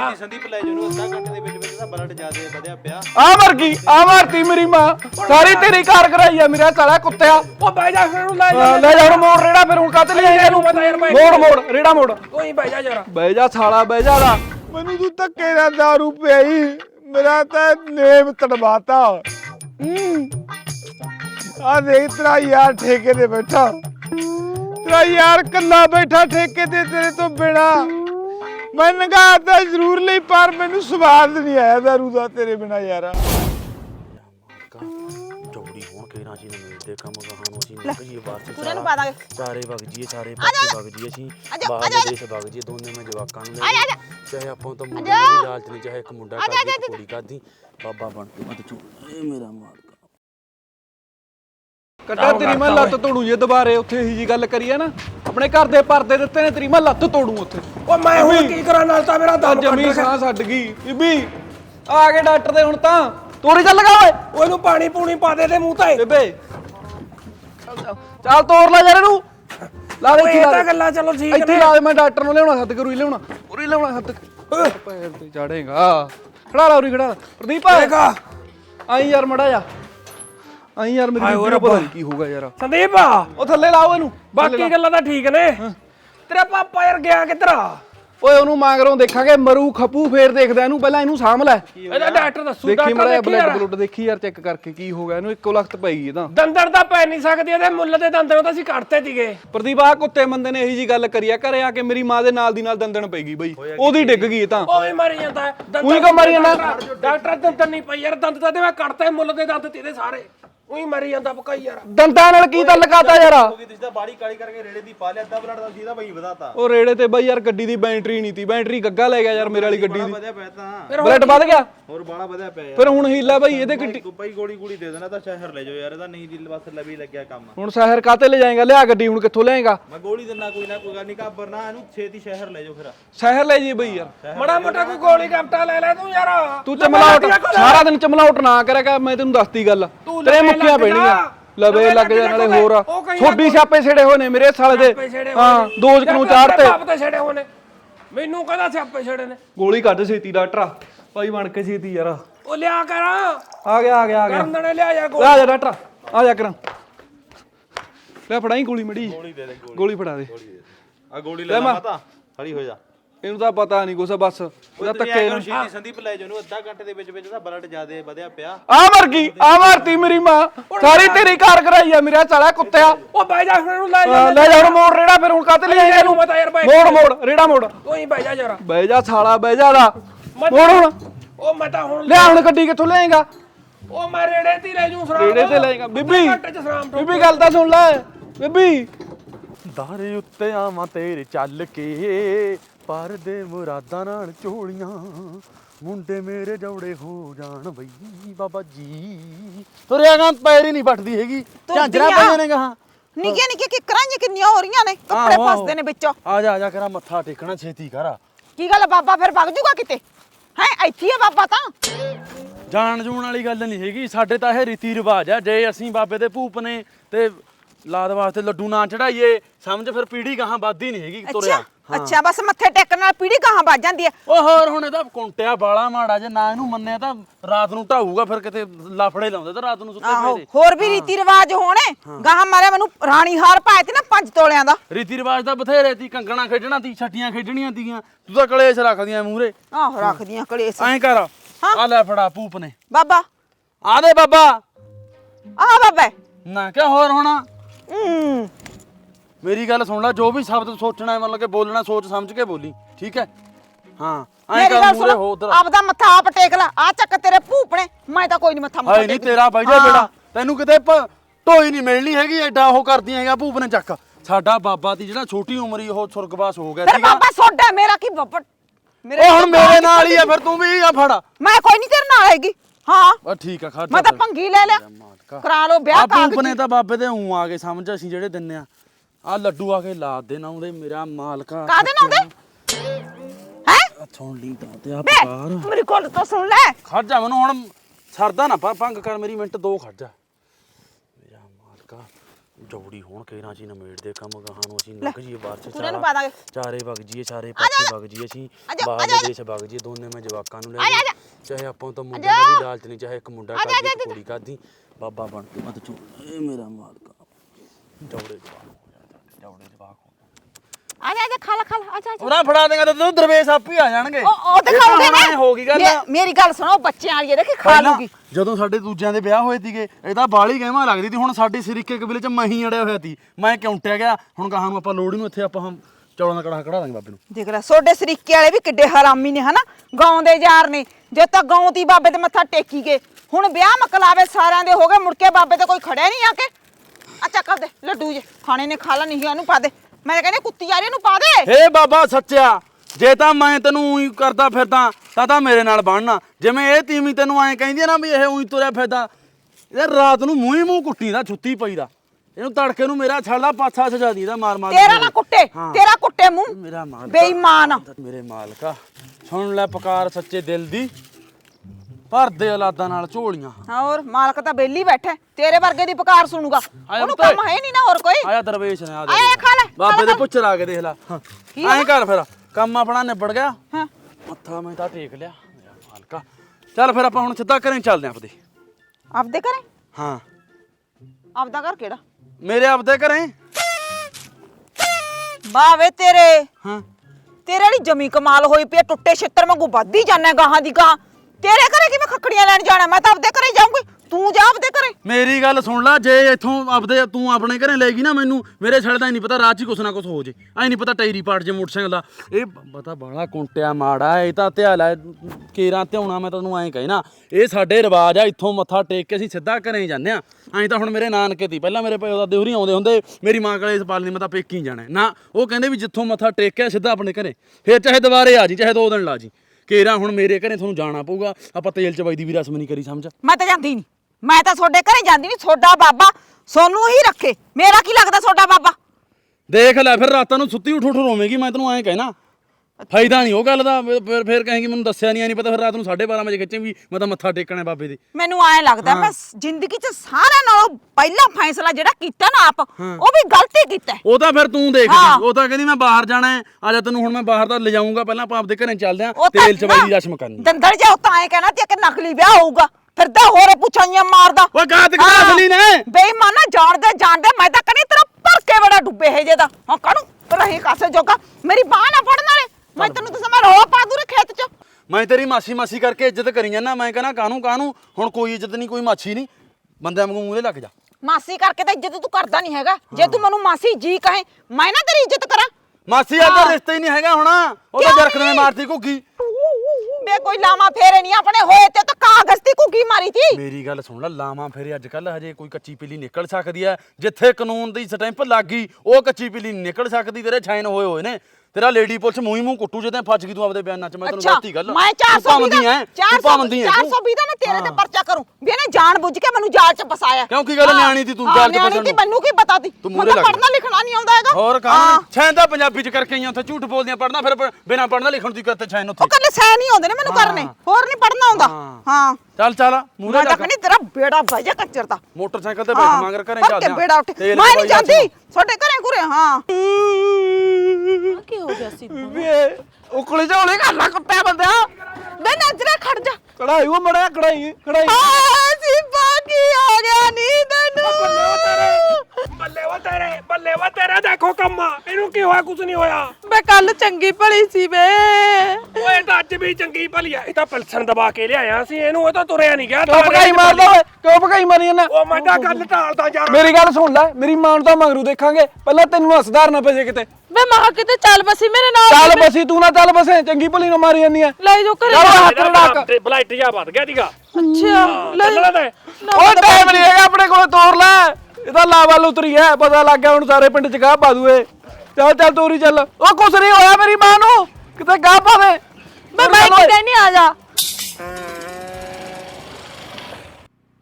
ਜੀ ਸੰਦੀਪ ਲੈ ਜਾਓ ਨੂੰ ਅੱਧਾ ਘੰਟੇ ਦੇ ਵਿੱਚ ਵਿੱਚ ਤਾਂ ਬਲੱਡ ਜ਼ਿਆਦੇ ਵਧਿਆ ਪਿਆ। ਆ ਮਰ ਗਈ ਆ ਮਾਰਤੀ ਮੇਰੀ ਮਾਂ। ਸਾਰੀ ਤੇਰੀ ਕਾਰ ਕਰਾਈ ਆ ਮੇਰਾ ਸਾਲਾ ਕੁੱਤਿਆ। ਉਹ ਬਹਿ ਜਾ ਫਿਰ ਲੈ ਲੈ ਜਾ ਹੁਣ ਮੋੜ ਰੇੜਾ ਫਿਰ ਹੁਣ ਕੱਤ ਲਈ ਇਹਨੂੰ? ਪਤਾ ਯਾਰ ਮੈਂ- ਮੋੜ ਮੋੜ ਰੇੜਾ ਮੋੜ। ਕੋਈ ਬਹਿ ਜਾ ਜਰਾ। ਬਹਿ ਜਾ ਸਾਲਾ ਬਹਿ ਜਾ ਦਾ ਮੈਨੂੰ ਤੂੰ ਧੱਕੇ ਨਾਲ ਦਾਰੂ ਪਿਆਈ। ਮੇਰਾ ਤਾਂ ਨੇਮ ਤੜਵਾਤਾ। ਆ ਦੇਖ ਤੇਰਾ ਯਾਰ ਠੇਕੇ ਤੇ ਬੈਠਾ। ਤੇਰਾ ਯਾਰ ਕੱਲਾ ਬੈਠਾ ਠੇਕੇ ਤੇ ਤੇਰੇ ਤੋਂ ਬਿਨਾ। ਮੈਂ ਨਗਾਤਾ ਜ਼ਰੂਰ ਲਈ ਪਰ ਮੈਨੂੰ ਸਵਾਦ ਨਹੀਂ ਆਇਆ ਦਾਰੂ ਦਾ ਤੇਰੇ ਬਿਨਾ ਯਾਰਾ। ਚੌੜੀ ਹੋਣ ਕੇਰਾ ਜੀ ਨੇ ਮਿਲਦੇ ਕੰਮ ਕਹਾਣੋ ਅਸੀਂ ਨਿਕ ਜੀ ਬਾਹਰ ਸੇ ਤੁਰੇ ਨੂੰ ਪਾ ਦਾਂਗੇ। ਚਾਰੇ ਵਗ ਜੀਏ ਚਾਰੇ ਪਾਸੇ ਵਗ ਜੀਏ ਅਸੀਂ। ਬਾਹਰ ਦੇ ਦੇਸ਼ ਵਗ ਜੀਏ ਦੋਨੇ ਮੈਂ ਜਵਾਕਾਂ ਨੂੰ ਲੈ ਜਾਈਏ। ਚਾਹੇ ਆਪਾਂ ਤਾਂ ਮੁੰਡੇ ਨੂੰ ਵੀ ਲਾਲਚ ਨਹੀਂ ਚਾਹੇ ਇੱਕ ਮੁੰਡਾ ਕਰਦੀ ਕੁੜੀ ਕਰਦੀ ਬਾਬਾ ਬਣ ਕੇ ਮਤ ਚੂ ਇਹ ਮੇਰਾ ਮਾਲਕ। ਕੱਟਾ ਤੇਰੀ ਮੈਂ ਲੱਤ ਤੋੜੂ ਜੇ ਦੁਬਾਰੇ ਉੱਥੇ ਇਹੀ ਜੀ ਗੱਲ ਕਰੀਏ ਨਾ। ਆਪਣੇ ਘਰ ਦੇ ਪਰਦੇ ਦਿੱਤੇ ਨੇ ਤੇਰੀ ਮੈਂ ਲੱਤ ਤੋੜੂ ਉੱਥੇ। ਉਹ ਮੈਂ ਹੁਣ ਕੀ ਕਰਾਂ ਨਾਲ ਤਾਂ ਮੇਰਾ ਦਮ ਜਮੀ ਸਾਹ ਛੱਡ ਗਈ। ਬੀਬੀ ਆ ਗਏ ਡਾਕਟਰ ਦੇ ਹੁਣ ਤਾਂ। ਤੋੜੀ ਚੱਲ ਲਗਾ ਓਏ। ਉਹਨੂੰ ਪਾਣੀ ਪੂਣੀ ਪਾ ਦੇ ਦੇ ਮੂੰਹ ਤੇ। ਬੇਬੇ ਚੱਲ- ਤੋੜ ਲੈ ਯਾਰ ਇਹਨੂੰ। ਲਾ ਦੇ ਇੱਥੇ ਲਾ ਤਾਂ ਗੱਲਾਂ ਚਲੋ ਠੀਕ ਇੱਥੇ ਨੇ। ਲਾ ਦੇ ਮੈਂ ਡਾਕਟਰ ਨੂੰ ਲਿਆਉਣਾ ਹੱਥ ਕਰੂ ਹੀ ਲਿਆਉਣਾ। ਉਰੀ ਲਿਆਉਣਾ ਹੱਥ ਪੈਰ ਤੇ ਚੜੇਗਾ ਖੜਾ ਲਾ ਉਰੀ ਖੜਾ। ਪ੍ਰਦੀਪ। ਦੇਖਾ ਆਈ ਯਾਰ ਮੜਾ ਜਾ। ਆਈ ਯਾਰ ਮੇਰੀ ਹਾਏ ਪਤਾ। ਨਹੀਂ ਕੀ ਹੋਊਗਾ ਯਾਰ। ਸੰਦੀਪ! ਉਹ ਥੱਲੇ ਲਾਓ ਇਹਨੂੰ। ਬਾਕੀ ਗੱਲਾਂ ਤਾਂ ਠੀਕ ਨੇ। ਤੇਰਾ ਪਾਪਾ ਯਾਰ ਗਿਆ ਕਿੱਧਰ? ਆ ਓਏ ਉਹਨੂੰ ਮੰਗਰੋਂ ਦੇਖਾਂਗੇ ਮਰੂ ਖਪੂ ਫੇਰ ਦੇਖਦਾ ਇਹਨੂੰ ਪਹਿਲਾਂ ਇਹਨੂੰ ਸਾਂਭ ਲੈ। ਇਹਦਾ ਡਾਕਟਰ ਦੱਸੂ ਦੇਖੀ ਡਾਕਟਰ ਮੜਾ ਦੇਖੀ ਬਲੱਡ ਯਾਰ। ਬਲੱਡ ਦੇਖੀ ਯਾਰ ਚੈੱਕ ਕਰਕੇ ਕੀ ਹੋ ਗਿਆ ਇਹਨੂੰ ਇੱਕੋ ਲਖਤ ਪਈ ਇਹ ਤਾਂ। ਦੰਦੜ ਤਾਂ ਪੈ ਨਹੀਂ ਸਕਦੀ ਇਹਦੇ ਮੁੱਲ ਦੇ ਦੰਦੜੋਂ ਤਾਂ ਅਸੀਂ ਕੱਢਤੇ ਸੀਗੇ। ਪ੍ਰਦੀਪ ਆ ਕੁੱਤੇ ਬੰਦੇ ਨੇ ਇਹੀ ਜੀ ਗੱਲ ਕਰੀ ਆ ਘਰੇ ਆ ਕੇ ਮੇਰੀ ਮਾਂ ਦੇ ਨਾਲ ਦੀ ਨਾਲ ਦੰਦਣ ਪਈ ਗਈ ਬਈ। ਉਹਦੀ ਡਿੱਗ ਗਈ ਇਹ ਤਾਂ। ਉਹ ਵੀ ਮਰੀ ਜਾਂਦਾ। ਹੈ। ਦੰਦ ਉਹੀ ਕਿਉਂ ਮਰੀ ਜਾਂਦਾ? ਡਾਕਟਰ- ਦੰਦ ਨਹੀਂ ਪਈ ਯਾਰ ਦੰਦ ਤਾਂ ਤੇ ਮੈਂ ਕੱਢਤੇ ਮੁੱਲ ਦੇ ਦੰਦ ਤੇਰੇ ਸਾਰੇ। ਉਹੀ ਮਰੀ ਜਾਂਦਾ ਪਕਾਈ ਯਾਰ। ਦੰਦਾਂ ਨਾਲ ਕੀ ਤਲਕਾਤਾ ਯਾਰ? ਤੁਸੀਂ ਤਾਂ ਬਾੜੀ ਕਾਲੀ ਕਰਕੇ ਰੇੜੇ ਦੀ ਪਾ ਲਿਆ ਅੱਧਾ ਬਲੱਡ ਦਾ ਸੀਦਾ ਬਈ ਵਧਾਤਾ। ਉਹ ਰੇੜੇ ਤੇ ਬਈ ਯਾਰ ਗੱਡੀ ਦੀ ਬੈਟਰੀ ਨਹੀਂ ਤੀ ਬੈਟਰੀ ਗੱਗਾ ਲੈ ਗਿਆ ਯਾਰ ਮੇਰੇ ਵਾਲੀ ਗੱਡੀ ਦੀ। ਵਧਿਆ ਪਿਆ ਤਾਂ। ਬਲੱਡ ਵੱਧ ਗਿਆ? ਹੋਰ ਬਾਲਾ ਵਧਿਆ ਪਿਆ ਯਾਰ। ਫਿਰ ਹੁਣ ਹੀਲਾ ਬਈ ਇਹਦੇ ਗੱਡੀ ਭਾਈ ਗੋਲੀ ਗੋਲੀ ਦੇ ਦੇਣਾ ਤਾਂ ਸ਼ਹਿਰ ਲੈ ਜਾਓ ਯਾਰ ਇਹਦਾ ਨਹੀਂ ਦਿਲ ਬਸ ਲਵੀ ਲੱਗਿਆ ਕੰਮ। ਹੁਣ ਸ਼ਹਿਰ ਕਾਤੇ ਲੈ ਜਾਏਗਾ? ਲਿਆ ਗੱਡੀ ਹੁਣ ਕਿੱਥੋਂ ਲਿਆਏਗਾ? ਮੈਂ ਗੋਲੀ ਦਿੰਨਾ ਕੋਈ ਨਾ ਕੋਈ ਗੱਲ ਨਹੀਂ ਕਾਬਰ ਨਾ ਇਹਨੂੰ ਛੇਤੀ ਸ਼ਹਿਰ ਲੈ ਜਾਓ ਫਿਰ। ਸ਼ਹਿਰ ਲੈ ਜੀ ਬਈ ਯਾਰ। ਮੜਾ ਮੋਟਾ ਕੋਈ ਗੋਲੀ ਕਪਟਾ ਲੈ ਲੈ ਤੂੰ ਯਾਰ। ਤੂੰ ਚਮਲਾਉਟ ਸਾਰਾ ਦਿਨ ਚਮਲਾਉਟ ਨਾ ਕਰਿਆ ਕਰ ਮੈਂ ਤੈਨੂੰ ਦੱਸਤੀ ਗੱਲ। ਤੂੰ ਤੇਰੇ ਜਾ। ਪੈਣੀਆਂ। ਲਵੇ ਲੱਗ ਜਾ ਨਾਲੇ। ਹੋਰ। ਕਹੀਂ ਛੋਡੀ ਨਾ ਸਿਆਪੇ ਛੇੜੇ ਹੋਏ ਨੇ ਮੇਰੇ ਸਾਲੇ ਦੇ। ਹਾਂ ਹੋਏ ਨੇ। ਦੋਜ ਨੂੰ ਤੇਰੇ ਤੇ ਤੇ ਛੇੜੇ ਹੋਣੇ ਮੈਨੂੰ ਕਹਿੰਦਾ ਸਿਆਪੇ ਛੇੜੇ ਨੇ? ਗੋਲੀ ਕੱਢ ਛੇਤੀ ਡਾਕਟਰ। ਭਾਈ ਬਣ ਕੇ ਛੇਤੀ ਯਾਰ। ਉਹ ਲਿਆ ਕਰ। ਆ ਗਿਆ ਆ ਗਿਆ ਆ ਗਿਆ। ਕਰਨ ਨੇ ਲਿਆ ਜਾ ਗੋਲੀ। ਆ ਜਾ ਡਾਕਟਰ। ਆ ਜਾ ਕਰਾਂ ਲੈ ਫੜਾਈ ਗੋਲੀ ਮੜੀ। ਗੋਲੀ ਦੇ ਦੇ ਗੋਲੀ। ਫੜਾ ਦੇ। ਆ ਗੋਲੀ ਲੈ ਲਾ ਮਾਤਾ। ਖੜੀ ਹੋ ਜਾ। ਇਹਨੂੰ ਤਾਂ ਪਤਾ ਨਹੀਂ ਕੁਛ ਬਸ ਉਹਦਾ ਧੱਕੇ ਨਾਲ ਸ਼ੀਨੀ ਸੰਦੀਪ ਲੈ ਜਾਓ ਨੂੰ ਅੱਧਾ ਘੰਟੇ ਦੇ ਵਿੱਚ ਵਿੱਚ ਤਾਂ ਬਲੱਡ ਜ਼ਿਆਦੇ ਵਧਿਆ ਪਿਆ। ਆ ਮਰ ਗਈ ਆ ਮਾਰਤੀ ਮੇਰੀ ਮਾਂ। ਸਾਰੀ ਤੇਰੀ ਕਾਰ ਕਰਾਈ ਆ ਮੇਰਾ ਸਾਲਾ ਕੁੱਤਿਆ। ਉਹ ਬਹਿ ਜਾ ਫਿਰ ਉਹਨੂੰ ਲੈ ਜਾ। ਲੈ ਜਾ ਹੁਣ ਮੋੜ ਰੇੜਾ ਫਿਰ ਹੁਣ ਕਾਤੇ ਲੈ ਜਾਏਗਾ ਇਹਨੂੰ ਪਤਾ ਯਾਰ ਬਹਿ ਮੋੜ ਮੋੜ ਰੇੜਾ ਮੋੜ। ਤੂੰ ਹੀ ਬਹਿ ਜਾ ਜਰਾ। ਬਹਿ ਜਾ ਸਾਲਾ ਬਹਿ ਜਾ ਦਾ ਮੋੜ ਹੁਣ। ਉਹ ਮੈਂ ਤਾਂ ਹੁਣ ਲਿਆ ਹੁਣ ਗੱਡੀ ਕਿੱਥੋਂ ਲਿਆਏਗਾ ਉਹ ਮੈਂ ਰੇੜੇ ਤੇ ਲੈ ਜੂ ਸਰਾਮ ਰੇੜੇ ਤੇ ਲੈਏਗਾ ਬੀਬੀ ਬੀਬੀ ਗੱਲ ਤਾਂ ਸੁਣ ਲੈ। ਬੀਬੀ। ਦਾਰੇ ਉੱਤੇ ਆਵਾਂ ਤੇਰੇ ਚੱਲ ਕੇ। ਪਰ ਦੇ ਮੁਰਾਦਾਂ ਨਾਲ ਝੋਲੀਆਂ ਮੁੰਡੇ ਮੇਰੇ ਜੋੜੇ ਹੋ ਜਾਣ ਬਈ ਬਾਬਾ ਜੀ। ਤੁਰਿਆ ਗਾ ਪੈਰ ਹੀ ਨਹੀਂ ਵੱਟਦੀ ਹੈਗੀ। ਝਾਂਜਰਾ ਪਈਆਂ ਨੇ ਗਾਹਾਂ। ਨਿੱਕੀਆਂ ਨਿੱਕੀਆਂ ਕਿਕਰਾਂ ਕਿੰਨੀਆਂ ਹੋ ਰਹੀਆਂ ਨੇ? ਕੱਪੜੇ। ਫਸਦੇ ਨੇ ਵਿੱਚੋਂ। ਆ ਜਾ ਆ ਜਾ ਕਰਾ ਮੱਥਾ ਟੇਕਣਾ ਛੇਤੀ ਕਰ। ਕੀ ਗੱਲ ਬਾਬਾ ਫਿਰ ਵਗ ਜੂਗਾ ਕਿਤੇ? ਹੈ ਇੱਥੇ ਆ ਬਾਬਾ ਤਾਂ। ਜਾਣ ਜੂਣ ਵਾਲੀ ਗੱਲ ਨਹੀਂ ਹੈਗੀ ਸਾਡੇ ਤਾਂ ਇਹ ਰੀਤੀ ਰਿਵਾਜ ਆ। ਜੇ ਅਸੀਂ ਬਾਬੇ ਦੇ ਭੂਪ ਨੇ ਤੇ ਲਾਦ ਵਾਸਤੇ ਲੱਡੂ ਨਾ ਚੜਾਈਏ। ਸਮਝ ਫਿਰ ਪੀੜੀ ਗਾਹਾਂ ਵੱਧਦੀ ਨਹੀਂ ਹੈਗੀ ਤੁਰਿਆ। ਅੱਛਾ ਅੱਛਾ ਬਸ ਮੱਥੇ ਟੇਕਣ ਨਾਲ ਪੀੜੀ ਕਹਾਂ ਵੱਜ ਜਾਂਦੀ ਹੈ। ਉਹ ਹੋਰ ਹੁਣ ਇਹਦਾ ਕੁੰਟਿਆ ਬਾਲਾ ਮਾੜਾ ਜੇ ਨਾ ਇਹਨੂੰ ਮੰਨਿਆ ਤਾਂ ਰਾਤ ਨੂੰ ਢਾਊਗਾ ਫਿਰ ਕਿਤੇ ਲਾਫੜੇ ਲਾਉਂਦੇ ਤਾਂ ਰਾਤ ਨੂੰ ਸੁੱਤੇ ਆਹੋ ਪਏ ਹੋਰ ਵੀ ਰੀਤੀ ਰਿਵਾਜ ਹੋਣੇ। ਗਾਹਾਂ ਮਾਰਿਆ ਮੈਨੂੰ ਰਾਣੀ ਹਾਰ ਪਾਇਆ ਤੇ ਨਾ 5 ਤੋਲਿਆਂ ਦਾ। ਰੀਤੀ ਰਿਵਾਜ ਤਾਂ ਬਥੇਰੇ ਤੀ ਕੰਗਣਾ ਖੇਡਣਾ ਤੀ ਛੱਟੀਆਂ ਖੇਡਣੀਆਂ ਤੀਆਂ। ਤੂੰ ਤਾਂ ਕਲੇਸ਼ ਰੱਖਦੀਆਂ ਮੂਹਰੇ ਆਹੋ ਰੱਖਦੀਆਂ ਕਲੇਸ। ਐਂ ਕਰ ਆ ਲੈ ਫੜਾ ਭੂਪ ਨੇ। ਬਾਬਾ। ਆ ਦੇ ਬਾਬਾ। ਆਹ ਬਾਬਾ। ਨਾ ਕਿਆ ਹੋਰ ਹੋਣਾ? ਹੂੰ। ਮੇਰੀ ਗੱਲ ਸੁਣ ਲੈ ਜੋ ਵੀ ਸ਼ਬਦ ਸੋਚਣਾ ਹੈ ਮਤਲਬ ਕਿ ਬੋਲਣਾ ਸੋਚ ਸਮਝ ਕੇ ਬੋਲੀ ਠੀਕ ਹੈ? ਹਾਂ ਐਂ ਮੇਰੀ ਕਰ ਗੱਲ ਮੂਰੇ ਹੋ ਉਧਰ ਆਪਦਾ ਮੱਥਾ ਆਪ ਟੇਕ ਲੈ ਆ ਚੱਕ ਤੇਰੇ ਭੂਪਣੇ ਮੈਂ ਤਾਂ ਕੋਈ ਨਹੀਂ ਮੱਥਾ ਹਾਏ ਨਹੀਂ ਤੇਰਾ ਬਾਈ ਜਾ ਬੇੜਾ ਤੈਨੂੰ ਕਿਤੇ ਪ- ਢੋਈ ਨਹੀਂ ਮਿਲਣੀ ਹੈਗੀ ਐਡਾ ਉਹ ਕਰਦੀਆਂ ਹੈਗਾ ਭੂਪ ਨੇ ਚੱਕ। ਸਾਡਾ ਬਾਬਾ ਦੀ ਜਿਹੜਾ ਛੋਟੀ ਉਮਰ ਹੀ ਉਹ ਸੁਰਗਵਾਸ ਹੋ ਗਿਆ ਫਿਰ ਸੀਗਾ ਬਾਬਾ ਸੋਡਾ ਮੇਰਾ ਕੀ ਬੱਬਟ ਉਹ ਹੁਣ ਮੇਰੇ ਨਾਲ ਹੀ ਆ ਫਿਰ ਤੂੰ ਵੀ ਆ ਫੜ। ਮੈਂ ਕੋਈ ਨਹੀਂ ਤੇਰੇ ਨਾਲ ਆਏਗੀ ਹਾਂ। ਬਸ ਠੀਕ ਆ ਖੜ ਮੈਂ ਤਾਂ ਭੰਗੀ ਲੈ ਲਿਆ। ਕਰਾ ਲਓ ਵਿਆਹ ਕਾਗਜ਼। ਨੇ ਤਾਂ ਬਾਬੇ ਦੇ ਉਂ ਆ ਕੇ ਸਮਝ ਅਸੀਂ ਜਿਹੜੇ ਦਿੰਨੇ ਆ। ਆ ਲੱਡੂ ਆ ਕੇ ਲਾ ਦੇ ਨਾ ਉਹਦੇ ਮੇਰਾ ਮਾਲਕਾ। ਕਾਦੇ ਨਾਲ ਉਹਦੇ? ਹੈ? ਸੁਣ ਲਈ ਤਾਂ ਤੇ ਆ ਬੇ ਪੁਕਾਰ। ਮੇਰੀ ਗੱਲ ਤਾਂ ਸੁਣ ਲੈ। ਖੜ ਜਾ ਮੈਨੂੰ ਹੁਣ ਸਰਦਾ ਨਾ ਭੰਗ ਕਰ ਮੇਰੀ ਮਿੰਟ ਦੋ ਖੜ ਜਾ। ਮੇਰਾ ਮਾਲਕਾ। ਜੌੜੀ ਹੋਣ ਕੇਰਾਂ ਜੀ ਨਮੇੜ ਦੇ ਕੰਮ ਗਾਹਾਂ ਨੂੰ ਅਸੀਂ ਲੰਘ ਜੀਏ ਬਾਹਰ ਚ ਪੂਰੇ ਨੂੰ ਪਾ ਦਾਂਗੇ। ਚਾਰੇ ਵਗ ਜੀਏ ਚਾਰੇ ਪਾਸੇ ਵਗ ਜੀਏ ਅਸੀਂ ਬਾਹਰਲੇ ਆਜਾ। ਦੇਸ਼ ਵਗ ਜੀਏ ਦੋਨੇ ਮੈਂ ਜਵਾਕਾਂ ਨੂੰ ਲੈ ਆਜਾ, ਜਾਈਂ। ਆਜਾ। ਚਾਹੇ ਆਪਾਂ ਤਾਂ ਮੁੰਡਿਆਂ ਦਾ ਵੀ ਲਾਲਚ ਨਹੀਂ ਚਾਹੇ ਇੱਕ ਮੁੰਡਾ ਕਰਦੀ ਇੱਕ ਕੁੜੀ ਕਰਦੀ ਬਾਬਾ ਬਣ ਕੇ ਮਤ ਚੂ ਇਹ ਮੇਰਾ ਮਾਲਕਾ ਜੌੜੇ ਜਵਾਕ ਜੌੜੇ ਜਵਾਕ ਆ ਜਾ ਜਾ ਖਾ ਲਾ ਖਾ ਲਾ ਆ ਜਾ। ਉਹਨਾਂ ਫੜਾ ਦੇਗਾ ਤਾਂ ਤੂੰ ਦਰਵੇਸ਼ ਆਪ ਹੀ ਆ ਜਾਣਗੇ। ਉਹ ਦਿਖਾਉਂਦੇ ਐਂ ਹੋ ਗਈ ਗੱਲ। ਮੇਰੀ ਗੱਲ ਸੁਣੋ ਬੱਚਿਆਂ ਵਾਲੀ ਦੇਖੀ ਖਾ ਲੂਗੀ। ਜਦੋਂ ਸਾਡੇ ਦੂਜਿਆਂ ਦੇ ਵਿਆਹ ਹੋਏ ਸੀਗੇ ਇਹ ਤਾਂ ਬਾਲੀ ਗਹਿਮਾ ਲੱਗਦੀ ਸੀ ਹੁਣ ਸਾਡੇ ਸਿਰਿੱਕੇ ਕਬੀਲੇ ਚ ਮਹੀਂ ਅੜਿਆ ਹੋਇਆ ਸੀ। ਮੈਂ ਕਿਉਂ ਟਿਆ ਗਿਆ? ਹੁਣ ਗਾਹਾਂ ਨੂੰ ਆਪਾਂ ਲੋੜੀ ਨੂੰ ਇੱਥੇ ਆਪਾਂ ਹਮ ਚੌਲਾਂ ਦਾ ਕੜਾਹ ਕਢਾ ਦਾਂਗੇ ਬਾਬੇ ਨੂੰ। ਦੇਖ ਲੈ ਸੋਡੇ ਸਰੀਕੇ ਵਾਲੇ ਵੀ ਕਿੱਡੇ ਹਰਾਮੀ ਨੇ ਹਨਾ? ਗਾਉਂ ਦੇ ਯਾਰ ਨੇ। ਜੇ ਤਾਂ ਗਾਉਂ ਦੀ ਬਾਬੇ ਦੇ ਮੱਥਾ ਟੇਕੀ ਗਏ। ਹੁਣ ਵਿਆਹ ਮਕਲਾਵੇ ਸਾਰਿਆਂ ਦੇ ਹੋ ਗਏ ਮੁੜ ਕੇ ਬਾਬੇ ਤੇ ਕੋਈ ਖੜਿਆ ਨਹੀਂ ਆ ਕੇ। ਅੱਛਾ ਕਰ ਦੇ ਲੱਡੂ ਜੇ। ਖਾਣੇ ਨੇ ਖਾ ਲਾ ਨਹੀਂ ਇਹਨੂੰ ਪਾ ਦੇ। ਮੈਂ ਕਹਿੰਦੀ ਕੁੱਤੀ ਆ ਰਹੀ ਇਹਨੂੰ ਪਾ ਦੇ। ਹੇ ਬਾਬਾ ਸੱਚਿਆ ਜੇ ਤਾਂ ਮੈਂ ਤੈਨੂੰ ਉਹੀ ਕਰਦਾ ਫਿਰਦਾ ਤਾਂ ਤਾਂ ਮੇਰੇ ਨਾਲ ਬਣਨਾ। ਜਿਵੇਂ ਇਹ ਤੀਵੀਂ ਤੈਨੂੰ ਐਂ ਕਹਿੰਦੀ ਆ ਨਾ ਵੀ ਇਹ ਉਹੀ ਤੁਰਿਆ ਫਿਰਦਾ ਇਹ ਰਾਤ ਨੂੰ ਮੂੰਹ ਹੀ ਮੂੰਹ ਕੁੱਟੀ ਦਾ ਛੁੱਤੀ ਪਈ ਦਾ। ਇਹਨੂੰ ਤੜਕੇ ਨੂੰ ਮੇਰਾ ਛੜਦਾ ਪਾਸਾ ਸਜਾ ਦੀਦਾ ਮਾਰ ਮਾਰ ਤੇਰਾ ਨਾ ਕੁੱਟੇ ਹਾਂ। ਤੇਰਾ ਕੁੱਟੇ ਮੂੰਹ। ਮੇਰਾ ਮਾਲਕਾ ਬੇਈਮਾਨ। ਮੇਰੇ ਮਾਲਕਾ ਸੁਣ ਲੈ ਪੁਕਾਰ ਸੱਚੇ ਦਿਲ ਦੀ। ਭਰ ਦੇ ਔਲਾਦਾਂ ਨਾਲ ਝੋਲੀਆਂ। ਹੋਰ ਮਾਲਕ ਤਾਂ ਬੇਲੀ ਬੈਠਾ ਹੈ। ਤੇਰੇ ਵਰਗੇ ਦੀ ਪੁਕਾਰ ਸੁਣੂਗਾ। ਆਇਆ ਉਹਨੂੰ ਪੁੱਤ। ਕੰਮ ਹੈ ਨਹੀਂ ਨਾ ਹੋਰ ਕੋਈ। ਆਇਆ ਦਰਵੇਸ਼ ਨੇ ਆ ਦੇ। ਆਇਆ ਖਾ ਲੈ, ਖਾ ਬਾਬੇ ਦੇ ਖਾ। ਪੁੱਛ ਲਾ ਕੇ ਦੇਖ ਲੈ। ਹਾਂ। ਕੀ ਐਂ ਕਰ ਫਿਰ। ਕੰਮ ਆਪਣਾ ਨਿਬੜ ਗਿਆ। ਹਾਂ। ਮੱਥਾ ਮੈਂ ਤਾਂ ਟੇਕ ਲਿਆ। ਮੇਰਾ ਮਾਲਕਾ। ਚੱਲ ਫਿਰ ਆਪਾਂ ਹੁਣ ਸਿੱਧਾ ਘਰੇ ਚੱਲਦੇ ਆਂ ਆਪਦੇ। ਆਪਦੇ ਘਰੇ? ਹਾਂ। ਆਪਦਾ ਘਰ ਕਿਹੜਾ? ਮੇਰੇ ਆਪਦੇ ਘਰੇ। ਵਾਹ ਵੇ ਤੇਰੇ। ਹਾਂ। ਤੇਰੇ ਵਾਲੀ ਜਮੀ ਕਮਾਲ ਹੋਈ ਪਈ ਆ, ਟੁੱਟੇ ਛਿੱਤਰ ਵਾਂਗੂ ਵੱਧਦੀ ਜਾਣਾ ਗਾਹਾਂ ਦੀ ਗਾਂ ਤੇਰੇ ਘਰੇ ਕਿਵੇਂ ਖੱਕੜੀਆਂ ਲੈਣ ਜਾਣਾ? ਮੈਂ ਤਾਂ ਆਪਦੇ ਘਰੇ ਜਾਊਂਗੀ। ਤੂੰ ਜਾ ਆਪਦੇ ਘਰੇ। ਮੇਰੀ ਗੱਲ ਸੁਣ ਲੈ ਜੇ ਇੱਥੋਂ ਆਪਦੇ ਤੂੰ ਆਪਣੇ ਘਰੇ ਲੈ ਗਈ ਨਾ ਮੈਨੂੰ ਮੇਰੇ ਛੜ ਦਾ ਹੀ ਨਹੀਂ ਪਤਾ ਰਾਤ 'ਚ ਹੀ ਕੁਛ ਨਾ ਕੁਛ ਹੋ ਜੇ। ਐ ਨਹੀਂ ਪਤਾ ਟਾਇਰੀ ਪਾੜ ਜੇ ਮੋਟਰਸਾਈਕਲ ਦਾ। ਇਹ ਪਤਾ ਬਾਲਾ ਕੁੰਟਿਆ ਮਾੜਾ ਇਹ ਤਾਂ ਧਿਆਲਾ ਹੈ, ਕੇਰਾਂ ਧਿਆਉਣਾ ਮੈਂ ਤੈਨੂੰ ਐਂ ਕਹਿਣਾ। ਇਹ ਸਾਡੇ ਰਿਵਾਜ ਆ ਇੱਥੋਂ ਮੱਥਾ ਟੇਕ ਕੇ ਅਸੀਂ ਸਿੱਧਾ ਘਰੇ ਜਾਂਦੇ ਆ ਐਂ ਤਾਂ ਹੁਣ ਮੇਰੇ ਨਾਨਕੇ ਦੀ ਪਹਿਲਾਂ ਮੇਰੇ ਪਿਓ ਦਾਦੇ ਦੇਹਰੀ ਆਉਂਦੇ ਹੁੰਦੇ ਮੇਰੀ ਮਾਂ ਕਲੇ ਇਸ ਪਾਲਣੀ ਮੈਂ ਤਾਂ ਪੇਕੀ ਜਾਣਾ ਹੈ। ਨਾ ਉਹ ਕਹਿੰਦੇ ਵੀ ਜਿੱਥੋਂ ਮੱਥਾ ਟੇਕਿਆ ਸਿੱਧਾ ਆਪਣੇ ਘਰੇ। ਫੇਰ ਚਾਹੇ ਦੁਬਾਰੇ ਆ ਜੀ ਚਾਹੇ ਦੋ ਦਿਨ ਲਾ ਜੀ। ਕੇਰਾਂ ਹੁਣ ਮੇਰੇ ਘਰੇ ਤੁਹਾਨੂੰ ਜਾਣਾ ਪਊਗਾ। ਆਪਾਂ ਤੇਲ ਚਵਾਈ ਦੀ ਵੀ ਰਸਮ ਨਹੀਂ ਕਰੀ ਸਮਝ? ਮੈਂ ਤਾਂ ਜਾਂਦੀ ਨਹੀਂ ਮੈਂ ਤਾਂ ਤੁਹਾਡੇ ਘਰੇ ਜਾਂਦੀ ਨਹੀਂ ਤੁਹਾਡਾ ਬਾਬਾ ਸੋਨੂੰ ਹੀ ਰੱਖੇ। ਮੇਰਾ ਕੀ ਲੱਗਦਾ ਤੁਹਾਡਾ ਬਾਬਾ? ਦੇਖ ਲੈ ਫਿਰ ਰਾਤਾਂ ਨੂੰ ਸੁੱਤੀ ਉੱਠ ਉੱਠ ਰੋਵੇਂਗੀ ਮੈਂ ਤੈਨੂੰ ਐਂ ਕਹਿਣਾ। ਫਾਇਦਾ ਨਹੀਂ ਉਹ ਗੱਲ ਦਾ ਫਿਰ ਫਿਰ ਕਹੇਂਗੀ ਮੈਨੂੰ ਦੱਸਿਆ ਨਹੀਂ ਐ ਨਹੀਂ ਪਤਾ ਫਿਰ ਰਾਤ ਨੂੰ 12:30 ਵਜੇ ਖਿੱਚੇ ਵੀ ਮੈਂ ਤਾਂ ਮੱਥਾ ਟੇਕਣਾ ਬਾਬੇ ਦੇ। ਮੈਨੂੰ ਐਂ ਲੱਗਦਾ ਮੈਂ ਜ਼ਿੰਦਗੀ 'ਚ ਸਾਰਿਆਂ ਨਾਲੋਂ ਪਹਿਲਾ ਫੈਸਲਾ ਜਿਹੜਾ ਕੀਤਾ ਨਾ ਆਪ ਉਹ ਵੀ ਗਲਤੀ ਕੀਤਾ। ਉਹ ਤਾਂ ਫਿਰ ਤੂੰ ਦੇਖ। ਲਈ ਉਹ ਤਾਂ ਕਹਿੰਦੀ ਮੈਂ ਬਾਹਰ ਜਾਣਾ ਹੈ ਆ ਜਾ ਤੈਨੂੰ ਹੁਣ ਮੈਂ ਬਾਹਰ ਦਾ ਲਿਜਾਊਂਗਾ ਪਹਿਲਾਂ ਆਪਾਂ ਆਪਦੇ ਘਰੇ ਚੱਲਦੇ ਆਂ ਉਹ ਤੇਲ ਚਵਾਈ ਦੀ ਰਸਮ ਕਰਨੀ ਦੰਦਲ ਜਾ ਤਾਂ ਐਂ ਕਹਿਣਾ ਤੇ ਕਿ ਨਕਲੀ ਵਿਆਹ ਹੋਊਗਾ ਫਿਰਦਾ ਹੋਰ ਪੁੱਛਾਈਆਂ ਮਾਰਦਾ। ਓਏ ਗਾਤ। ਅਸਲੀ ਨੇ? ਬੇਈਮਾਨਾ ਜਾਣਦੇ ਜਾਣਦੇ ਮੈਂ ਤਾਂ ਕਹਿੰਦੀ ਤੇਰਾ ਭਰ ਕੇ ਬੜਾ ਡੁੱਬੇ ਹੈ ਜੇ ਦਾ ਹਾਂ ਕਾਹਨੂੰ? ਰਹੀ ਕਾਸੇ ਜੋਗਾ। ਮੇਰੀ ਬਾਹ ਨਾ ਫੜਨ ਮੈਂ ਤੈਨੂੰ ਦੱਸਾਂ ਮੈਂ ਰੋਲਾ ਪਾ ਦੂਰੇ ਖੇਤ 'ਚ। ਮੈਂ ਤੇਰੀ ਮਾਸੀ ਮਾਸੀ ਕਰਕੇ ਇੱਜ਼ਤ ਕਰੀ ਜਾਂਦਾ ਮੈਂ ਕਹਿੰਦਾ ਕਾਹਨੂੰ ਕਾਹਨੂੰ? ਹੁਣ ਕੋਈ ਇੱਜ਼ਤ ਨਹੀਂ ਕੋਈ ਮਾਛੀ ਨਹੀਂ। ਬੰਦਿਆਂ ਵਾਂਗੂ ਮੂਹਰੇ ਲੱਗ ਜਾ। ਮਾਸੀ ਕਰਕੇ ਤਾਂ ਇੱਜ਼ਤ ਤੂੰ ਕਰਦਾ ਨਹੀਂ ਹੈਗਾ। ਜੇ ਤੂੰ ਮੈਨੂੰ ਮਾਸੀ ਜੀ ਕਹੇ ਮੈਂ ਨਾ ਤੇਰੀ ਇੱਜ਼ਤ ਕਰਾਂ। ਮਾਸੀ ਆ ਤਾਂ ਰਿਸ਼ਤਾ ਹੀ ਨਹੀਂ ਹੈਗਾ ਹੁਣ। ਉਹ ਤਾਂ ਕਿਉਂ ਜਰਖ ਨੇ ਨਹੀਂ? ਮਾਰਤੀ ਘੁੱਗੀ। ਬੇ ਕੋਈ ਲਾਮਾ ਫੇਰੇ ਨਹੀਂ ਆਪਣੇ ਹੋਏ ਤੇ ਤਾਂ ਕਾਗਜ਼ ਦੀ ਘੁੱਗੀ ਮਾਰੀ ਤੀ ਮੇਰੀ ਗੱਲ ਸੁਣ ਲੈ ਲਾਵਾਂ ਫੇਰੇ ਅੱਜ ਕੱਲ ਹਜੇ ਕੋਈ ਕੱਚੀ ਪੀਲੀ ਨਿਕਲ ਸਕਦੀ ਹੈ। ਜਿੱਥੇ ਕਾਨੂੰਨ ਦੀ ਸਟੈਂਪ ਲੱਗ ਗਈ ਉਹ ਕੱਚੀ ਪੀਲੀ ਨਿਕਲ ਸਕਦੀ ਤੇਰੇ ਛਾਇਨ ਹੋਏ ਹੋਏ ਨੇ। ਤੇਰਾ ਲੇਡੀ ਪੁਲਿਸ ਮੂੰਹ ਹੀ ਮੂੰਹ ਕੁੱਟੂ ਜੇ ਤੈਂ ਫਸ ਗਈ ਤੂੰ ਆਪਦੇ ਬਿਆਨਾਂ 'ਚ। ਮੈਂ ਤੈਨੂੰ ਦੱਸਤੀ ਗੱਲ। ਮੈਂ ਤੂੰ 400 ਪਾਬੰਦੀ ਹੈ ਤੂੰ ਪਾਬੰਦੀ ਹੈ 420 ਦਾ ਨਾ ਤੇਰੇ ਤੇ ਪਰਚਾ ਕਰੂੰ। ਵੀ ਇਹਨੇ ਜਾਣ ਬੁੱਝ ਕੇ ਮੈਨੂੰ ਜਾਲ 'ਚ ਫਸਾਇਆ। ਕਿਉਂ ਕੀ ਗੱਲ ਨਿਆਣੀ ਤੀ ਤੂੰ ਜਾਲ 'ਚ ਨਿਆਣੀ ਫਸਣ ਤੀ ਨੂੰ? ਮੈਨੂੰ ਕੀ ਪਤਾ ਤੂੰ ਮੈਨੂੰ ਪੜਨਾ ਲਿਖਣਾ ਨਹੀਂ ਆਉਂਦਾ ਹੈਗਾ। ਹੋਰ। ਕਾਹਨ? ਛੈਨ ਤਾਂ ਪੰਜਾਬੀ 'ਚ ਕਰਕੇ ਆਈਆਂ ਉੱਥੇ ਝੂਠ ਬੋਲਦੀਆਂ ਪੜਨਾ ਫਿਰ ਬਿਨਾਂ ਪੜਨਾ ਲਿਖਣ ਦੀ ਕਰਤੇ ਛੈਨ ਉੱਥੇ। ਉਹ ਕੱਲੇ ਸਹਿ ਨਹੀਂ ਆਉਂਦੇ ਨੇ ਮੈਨੂੰ ਕਰਨੇ। ਹੋਰ ਨਹੀਂ ਪੜਨਾ ਆਉਂਦਾ। ਹਾਂ। ਚੱਲ ਚੱਲ ਮੂਹਰੇ ਮੈਂ ਤਾਂ ਲੱਗ। ਕਹਿੰਦੀ ਤੇਰਾ ਬੇੜਾ ਵਜਾ ਕੱਚਰ ਦਾ। ਮੋਟਰਸਾਈਕਲ ਤੇ ਬੈਠ ਮਗਰ ਘਰੇ ਕੇ ਤੇਲ ਮੈਂ ਨਹੀਂ ਦਾ ਜਾਂਦੀ। ਤੁਹਾਡੇ ਘਰੇ ਘੁਰੇ ਹਾਂ। ਕੀ ਹੋ ਗਿਆ ਸੀ ਉਕਲੇ ਝੋਲੇ ਕਰ ਲਾ ਕੁੱਤਿਆ ਬੰਦਿਆ। ਬੇ ਨਜ਼ਰੇ ਖੜ ਜਾ। ਕੜਾਈ ਉਹ ਮੜਾ ਕੜਾਈ ਕੜਾਈ ਹਾਂ ਸੀ ਬਾਕੀ ਆ ਗਿਆ ਨਹੀਂ ਤੈਨੂੰ ਬੱਲੇ ਵਾ ਤੇਰੇ ਬੱਲੇ ਵਾ ਤੇਰਾ ਦੇਖੋ ਕੰਮ। ਇਹਨੂੰ ਕੀ ਹੋਇਆ ਕੁਝ ਨਹੀਂ ਹੋਇਆ। ਮੈਂ ਕੱਲ ਚੰਗੀ ਭਲੀ ਸੀ ਬੇ ਓਏ ਤਾਂ ਅੱਜ ਵੀ ਚੰਗੀ ਭਲੀ ਆ। ਇਹ ਤਾਂ ਪਲਸਣ ਦਬਾ ਕੇ ਲਿਆਇਆ ਸੀ ਇਹਨੂੰ ਇਹ ਤਾਂ ਤੁਰਿਆ ਨਹੀਂ ਗਿਆ। ਕਿਉਂ ਭਗਾਈ ਮਾਰਦਾ ਓਏ ਕਿਉਂ ਭਗਾਈ ਮਾਰੀ ਜਾਂਦਾ? ਉਹ ਮੈਂ ਤਾਂ ਗੱਲ ਟਾਲਦਾ ਯਾਰ ਮੇਰੀ ਗੱਲ ਸੁਣ ਲੈ ਮੇਰੀ ਮਾਂ ਨੂੰ ਤਾਂ ਮਗਰੂ ਦੇਖਾਂਗੇ। ਪਹਿਲਾਂ ਤੈਨੂੰ ਨਾ ਸੁਧਾਰਨਾ ਪਏ ਕਿਤੇ। ਵੇ ਮਾਂ ਕਿਤੇ ਚੱਲ ਬਸੀ ਮੇਰੇ ਨਾਲ ਚੱਲ ਬਸੀ ਤੂੰ ਨਾ ਚੱਲ ਬਸੇ ਚੰਗੀ ਭਲੀ ਨੂੰ ਮਾਰੀ ਜਾਂਦੀ ਆ ਲੈ ਜੋ ਘਰੇ ਚੱਲ ਹੱਥ ਰੜਾਕ ਬਲਾਈਟ ਜਾ ਵੱਧ ਗਿਆ ਦੀਗਾ ਅੱਛਾ ਲੈ। ਚੱਲਣਾ ਤੇ ਓਏ ਟਾਈਮ ਨਹੀਂ ਹੈਗਾ ਆਪਣੇ ਕੋਲ ਤੋਰ ਲੈ। ਇਹਦਾ ਲਾਵਲ ਉਤਰੀ ਹੈ ਪਤਾ ਲੱਗ ਗਿਆ ਹੁਣ ਸਾਰੇ ਪਿੰਡ ਚ ਗਾਹ ਪਾ ਦੂਏ। ਚੱਲ ਚੱਲ ਤੋਰੀ ਚੱਲ। ਉਹ ਕੁਛ ਨਹੀਂ ਹੋਇਆ ਮੇਰੀ ਮਾਂ ਨੂੰ। ਕਿਤੇ ਗਾਹ ਪਾ ਦੇ। ਮੈਂ ਮੈਂ ਕੀ ਕਹਿਨੀ ਆ ਜਾ।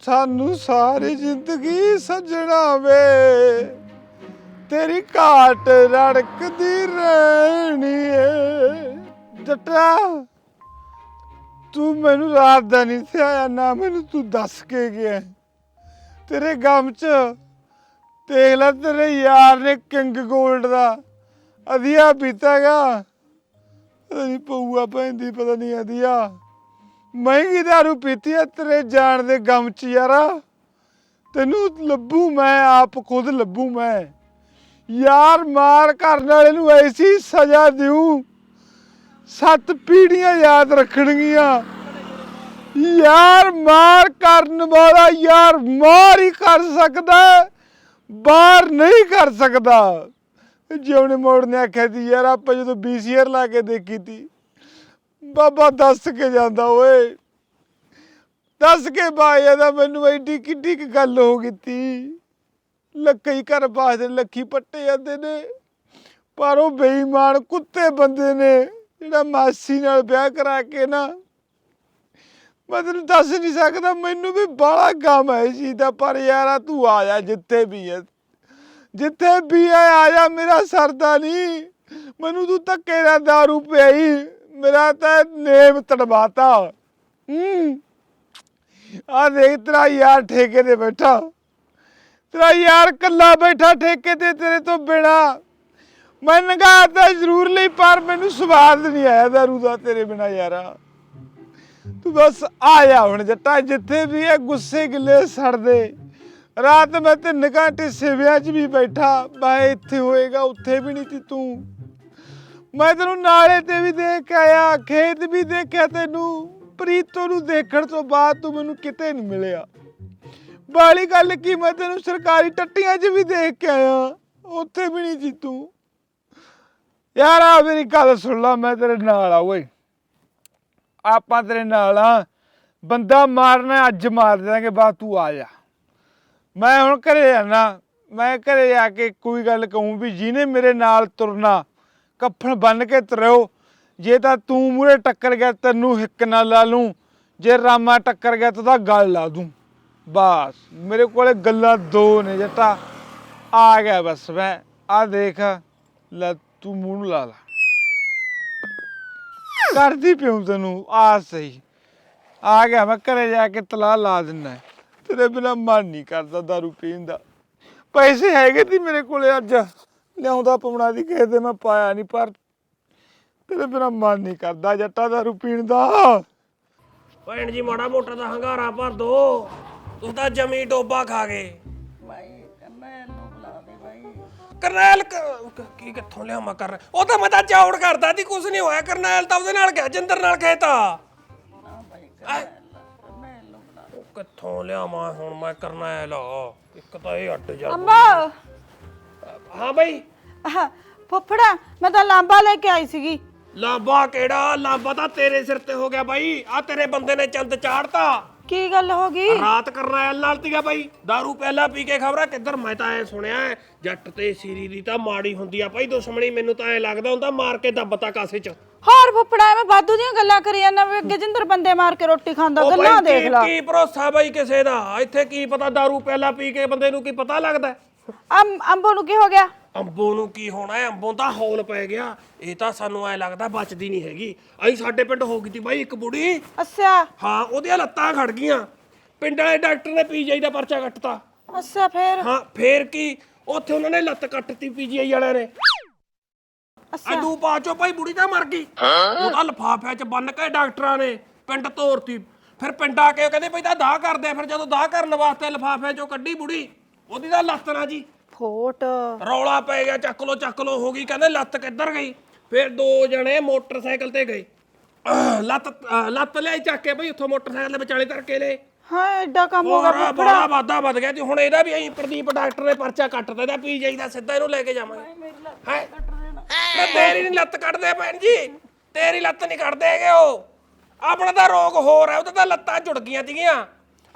ਸਾਨੂੰ ਸਾਰੀ ਜ਼ਿੰਦਗੀ ਸਜਣਾ ਵੇ। ਤੇਰੀ ਘਾਟ ਰੜਕਦੀ ਰਹਿਣੀ ਏ। ਜੱਟਾ, ਤੂੰ ਮੈਨੂੰ ਰਾਤ ਦਾ ਨਹੀਂ ਥਿਆ ਨਾ ਮੈਨੂੰ ਤੂੰ ਦੱਸ ਕੇ ਗਿਆ। ਤੇਰੇ ਗਮ ਚ ਦੇਖ ਲੈ, ਤੇਰੇ ਯਾਰ ਨੇ ਕਿੰਗ 골ਡ ਦਾ ਅਧਿਆ ਪੀਤਾਗਾ। ਪਤਾ ਨਹੀਂ ਪਊਆ ਪੈਂਦੀ, ਪਤਾ ਨਹੀਂ ਅਧਿਆ। ਮਹਿੰਗੀ ਦਾਰੂ ਪੀਤੀ ਆ ਤੇਰੇ ਜਾਣ ਦੇ ਗਮ ਚ ਯਾਰਾ। ਤੈਨੂੰ ਲੱਭੂ ਮੈਂ, ਆਪ ਖੁਦ ਲੱਭੂ ਮੈਂ। ਯਾਰ ਮਾਰ ਕਰਨ ਵਾਲੇ ਨੂੰ ਐਸੀ ਸਜ਼ਾ ਦਿਉ ਸੱਤ ਪੀੜੀਆਂ ਯਾਦ ਰੱਖਣਗੀਆਂ। ਯਾਰ ਮਾਰ ਕਰਨ ਵਾਲਾ ਯਾਰ ਮਾਰ ਹੀ ਕਰ ਸਕਦਾ ਬਾਹਰ ਨਹੀਂ ਕਰ ਸਕਦਾ। ਜਿਉਣੇ ਮੋੜ ਨੇ ਆਖਿਆ ਸੀ, ਯਾਰ ਆਪਾਂ ਜਦੋਂ ਬੀਸੀਆਰ ਲਾ ਕੇ ਦੇਖੀ ਤੀ, ਬਾਬਾ ਦੱਸ ਕੇ ਜਾਂਦਾ ਓਏ। ਦੱਸ ਕੇ ਬਾਇਆ ਦਾ ਮੈਨੂੰ ਐਡੀ ਕਿੱਡੀ ਕੁ ਗੱਲ ਹੋ ਗਈ ਤੀ। ਲੱਕੀ ਘਰ ਬਾਸਦੇ ਲੱਖੀ ਪੱਟੇ ਜਾਂਦੇ ਨੇ। ਪਰ ਉਹ ਬੇਈਮਾਨ ਕੁੱਤੇ ਬੰਦੇ ਨੇ, ਜਿਹੜਾ ਮਾਸੀ ਨਾਲ ਵਿਆਹ ਕਰਾ ਕੇ ਨਾ। ਮੈਂ ਤੈਨੂੰ ਦੱਸ ਨਹੀਂ ਸਕਦਾ, ਮੈਨੂੰ ਵੀ ਬਾਲਾ ਗਮ ਹੈ ਜੀ ਦਾ, ਪਰ ਯਾਰਾ ਤੂੰ ਆ ਜਾ, ਜਿੱਥੇ ਵੀ ਹੈ। ਜਿੱਥੇ ਵੀ ਹੈ, ਆ ਜਾ, ਮੇਰਾ ਸਰਦਾ ਨਹੀਂ। ਮੈਨੂੰ ਤੂੰ ਧੱਕੇ ਨਾਲ ਦਾਰੂ ਪਿਆਈ, ਮੇਰਾ ਤਾਂ ਨੇਮ ਤੜਵਾਤਾ। ਹੂੰ। ਆ ਦੇਖ ਤੇਰਾ ਯਾਰ ਠੇਕੇ ਤੇ ਬੈਠਾ। ਤੇਰਾ ਯਾਰ ਕੱਲਾ ਬੈਠਾ ਠੇਕੇ ਤੇ ਤੇਰੇ ਤੋਂ ਬਿਨਾ। ਮੈਂ ਨਗਾ ਤਾਂ ਜ਼ਰੂਰ ਲਈ, ਪਰ ਮੈਨੂੰ ਸਵਾਦ ਨਹੀਂ ਆਇਆ ਦਾਰੂ ਦਾ ਤੇਰੇ ਬਿਨਾ ਯਾਰਾ। ਤੂੰ ਬਸ ਆਇਆ ਹੁਣ ਜੱਟਾ, ਜਿੱਥੇ ਵੀ ਇਹ ਗੁੱਸੇ ਗਿੱਲੇ ਸੜਦੇ। ਰਾਤ ਮੈਂ ਤਿੰਨ ਘੰਟੇ ਸਿਵਿਆਂ 'ਚ ਵੀ ਬੈਠਾ, ਮੈਂ ਇੱਥੇ ਹੋਏਗਾ, ਉੱਥੇ ਵੀ ਨਹੀਂ ਤੀ ਤੂੰ। ਮੈਂ ਤੈਨੂੰ ਨਾਲੇ ਤੇ ਵੀ ਦੇਖ ਆਇਆ, ਖੇਤ ਵੀ ਦੇਖਿਆ ਤੈਨੂੰ, ਪ੍ਰੀਤੋ ਨੂੰ ਦੇਖਣ ਤੋਂ ਬਾਅਦ ਤੂੰ ਮੈਨੂੰ ਕਿਤੇ ਨਹੀਂ ਮਿਲਿਆ। ਬਾਲੀ ਗੱਲ ਕੀ, ਮੈਂ ਤੈਨੂੰ ਸਰਕਾਰੀ ਟੱਟੀਆਂ 'ਚ ਵੀ ਦੇਖ ਕੇ ਆਇਆ। ਉੱਥੇ ਵੀ ਨਹੀਂ ਸੀ ਤੂੰ। ਯਾਰ ਆ ਮੇਰੀ ਗੱਲ ਸੁਣ ਲੈ, ਮੈਂ ਤੇਰੇ ਨਾਲ ਆ, ਓਏ। ਆਪਾਂ ਤੇਰੇ ਨਾਲ ਆ। ਬੰਦਾ ਮਾਰਨਾ ਅੱਜ ਮਾਰ ਦੇਾਂਗੇ ਬਾ ਤੂੰ ਆ ਜਾ। ਮੈਂ ਹੁਣ ਘਰੇ ਜਾਣਾ ਮੈਂ ਘਰੇ ਆ ਕੇ ਕੋਈ ਗੱਲ ਕਹੂੰ ਵੀ ਜਿਹਨੇ ਮੇਰੇ ਨਾਲ ਤੁਰਨਾ ਕੱਫਣ ਬੰਨ ਕੇ ਤੁਰਿਓ। ਜੇ ਤਾਂ ਤੂੰ ਮੂਰੇ ਟੱਕਰ ਗਿਆ, ਤੈਨੂੰ ਹਿੱਕ ਨਾਲ ਲਾ ਲੂੰ। ਜੇ ਰਾਮਾ ਟੱਕਰ ਗਿਆ, ਤਾਂ ਉਹਦਾ ਗਲ ਲਾ ਦੂੰ। ਬਸ, ਮੇਰੇ ਕੋਲੇ ਗੱਲਾਂ ਦੋ ਨੇ ਜੱਟਾ। ਆ ਗਿਆ ਬਸ ਮੈਂ, ਆ ਦੇਖ। ਲੈ, ਤੂੰ ਮੂੰਹ ਨੂੰ ਲਾ ਲਾ। ਕਰਦੀ ਪਿਉ ਤੈਨੂੰ, ਆ ਸਹੀ। ਆ ਗਿਆ, ਮੈਂ ਘਰੇ ਜਾ ਕੇ ਤਲਾ ਲਾ ਦਿੰਨਾ ਤੇਰੇ ਬਿਨਾ ਮਨ ਨਹੀਂ ਕਰਦਾ ਦਾਰੂ ਪੀਣ ਦਾ। ਪੈਸੇ ਹੈਗੇ ਤੀ ਮੇਰੇ ਕੋਲੇ ਅੱਜ। ਲਿਆਉਂਦਾ ਪਵਣਾ ਦੀ ਕਿਸੇ ਤੇ ਮੈਂ ਪਾਇਆ ਨਹੀਂ, ਪਰ ਤੇਰੇ ਬਿਨਾ ਮਨ ਨਹੀਂ ਕਰਦਾ ਜੱਟਾ ਦਾਰੂ ਪੀਣ ਦਾ। ਭੈਣ ਜੀ, ਮਾੜਾ ਮੋਟਾ ਦਾ ਹੰਗਾਰਾ ਭਰ ਦੋ। ਤੂੰ ਤਾਂ ਜਮੀ ਡੋਬਾ ਖਾ ਗਏ। ਕਰਨੈਲ ਕ- ਕ- ਕੀ ਕਿੱਥੋਂ ਲਿਆਵਾਂ ਕਰ? ਉਹ ਤਾਂ ਮੈਂ ਤਾਂ ਚੌੜ ਕਰਦਾ ਸੀ ਕੁਝ ਨਹੀਂ ਹੋਇਆ। ਕਰਨੈਲ ਤਾਂ ਉਹਦੇ ਨਾਲ ਗਿਆ ਜਿੰਦਰ ਨਾਲ ਖੇਤਾ ਹੈਂ? ਉਹ ਕਿੱਥੋਂ ਲਿਆਵਾਂ ਹੁਣ ਮੈਂ ਕਰਨੈਲ? ਇੱਕ ਤਾਂ ਇਹ ਅੱਡ ਜਾ ਅੰਬਾ। ਹਾਂ ਬਈ। ਆਹ, ਫੁੱਫੜਾ ਮੈਂ ਤਾਂ ਲਾਂਬਾ ਲੈ ਕੇ ਆਈ ਸੀਗੀ। ਲਾਂਬਾ ਕਿਹੜਾ? ਲਾਂਬਾ ਤਾਂ ਤੇਰੇ ਸਿਰ ਤੇ ਹੋ ਗਿਆ ਬਾਈ। ਆ ਤੇਰੇ ਬੰਦੇ ਨੇ ਚੰਦ ਚਾੜਤਾ। ਕੀ ਗੱਲ ਹੋ ਗਈ ਰਾਤ ਕਰਨੈਲ ਨਾਲ ਤੀਗਾ ਬਾਈ दारू ਪਹਿਲਾਂ ਪੀ ਕੇ ਖਬਰਾਂ ਕਿੱਧਰ ਮੈਂ ਤਾਂ ਐ ਸੁਣਿਆ ਹੈ, ਜੱਟ ਤੇ ਸੀਰੀ ਦੀ ਤਾਂ ਮਾੜੀ ਹੁੰਦੀ ਆ ਭਾਈ ਦੁਸ਼ਮਣੀ ਮੈਨੂੰ ਤਾਂ ਐ ਲੱਗਦਾ ਹੁੰਦਾ ਮਾਰ ਕੇ ਦੱਬਤਾ ਕਾਸੇ ਚ ਹੋਰ ਫੁੱਫੜਾ ਮੈਂ ਵਾਧੂ ਦੀਆਂ ਗੱਲਾਂ ਕਰੀ ਜਾਂਦਾ ਵੀ ਅੱਗੇ ਜਿੰਦਰ ਬੰਦੇ ਮਾਰ ਕੇ ਰੋਟੀ ਖਾਂਦਾ ਉਹ ਗੱਲਾਂ ਬਾਈ ਦੇਖ ਕੀ- ਲਾ ਕੀ ਭਰੋਸਾ ਬਾਈ ਕਿਸੇ ਦਾ ਇੱਥੇ ਕੀ ਪਤਾ दारू ਪਹਿਲਾਂ ਪੀ ਕੇ ਬੰਦੇ ਨੂੰ ਕੀ ਪਤਾ ਲੱਗਦਾ ਹੈ? ਅੰਬ ਅੰਬੋ ਨੂੰ ਕੀ ਹੋ ਗਿਆ ਅੰਬੋ ਨੂੰ ਕੀ ਹੋਣਾ ਹੈ? ਅੰਬੋਂ ਤਾਂ ਹੌਲ ਪੈ ਗਿਆ। ਇਹ ਤਾਂ ਸਾਨੂੰ ਐ ਲੱਗਦਾ ਬਚਦੀ ਨਹੀਂ ਹੈਗੀ। ਅਈ ਸਾਡੇ ਪਿੰਡ ਹੋ ਗਈ ਤੀ ਬਾਈ ਇੱਕ ਬੁੜੀ। ਅੱਛਾ। ਹਾਂ ਉਹਦੀਆਂ ਲੱਤਾਂ ਖੜ ਗਈਆਂ। ਪਿੰਡ ਵਾਲੇ ਡਾਕਟਰ ਨੇ ਪੀਜੀਆਈ ਦਾ ਪਰਚਾ ਕੱਟਤਾ। ਅੱਛਾ ਫੇਰ? ਹਾਂ ਫੇਰ ਕੀ? ਉੱਥੇ ਉਹਨਾਂ ਨੇ ਲੱਤ ਕੱਟਤੀ ਪੀਜੀਆਈ ਵਾਲਿਆਂ ਨੇ। ਅੱਛਾ। ਅਦੂ ਬਾਚੋ ਭਾਈ ਬੁੜੀ ਤਾਂ ਮਰ ਗਈ। ਉਹਦਾ ਲਫਾਫਿਆਂ 'ਚ ਬੰਨ ਕੇ ਡਾਕਟਰਾਂ ਨੇ ਪਿੰਡ ਤੋਰਤੀ। ਫਿਰ ਪਿੰਡ ਆ ਕੇ ਉਹ ਕਹਿੰਦੇ ਭਈ ਤਾਂ ਦਾਹ ਕਰਦੇ ਆ। ਫਿਰ ਜਦੋਂ ਦਾਹ ਕਰਨ ਵਾਸਤੇ ਲਫਾਫਿਆਂ 'ਚੋਂ ਕੱਢੀ ਬੁੜੀ ਉਹਦੀ ਤਾਂ ਲੱਤ ਨਾ ਜੀ। ਫੋਟ ਰੌਲਾ ਪੈ ਗਿਆ ਚੱਕ ਲੋ ਚੱਕ ਲੋ ਹੋ ਗਈ ਕਹਿੰਦੇ ਲੱਤ ਕਿੱਧਰ ਗਈ? ਫਿਰ ਦੋ ਜਣੇ ਮੋਟਰਸਾਈਕਲ ਤੇ ਗਏ। ਅਹ ਲੱਤ ਅਹ ਲੱਤ ਲਿਆਈ ਚੱਕ ਕੇ ਭਈ ਉੱਥੋਂ ਮੋਟਰਸਾਈਕਲ ਦੇ ਵਿਚਾਲੇ ਧਰ ਲੈ। ਹਾਂ ਐਡਾ ਕੰਮ ਹੋ ਗਿਆ ਬੜਾ ਬੜਾ ਵਾਧਾ ਵੱਧ ਗਿਆ। ਤੇ ਹੁਣ ਇਹਦਾ ਵੀ ਅਸੀਂ ਪ੍ਰਦੀਪ ਡਾਕਟਰ ਨੇ ਪਰਚਾ ਕੱਟਦਾ ਇਹਦਾ ਪੀ ਜਾਈਦਾ ਸਿੱਧਾ ਇਹਨੂੰ ਲੈ ਕੇ ਜਾਵਾਂਗੇ। ਹੈ? ਮੈਂ ਤੇਰੀ ਨਹੀਂ ਲੱਤ ਕੱਢਦੇ ਭੈਣ ਜੀ। ਤੇਰੀ ਲੱਤ ਨਹੀਂ ਕੱਢਦੇ ਹੈਗੇ ਉਹ। ਆਪਣਾ ਤਾਂ ਰੋਗ ਹੋਰ ਹੈ ਉਹਦਾ ਤਾਂ ਲੱਤਾਂ ਜੁੜ ਗਈਆਂ ਤੀਗੀਆਂ।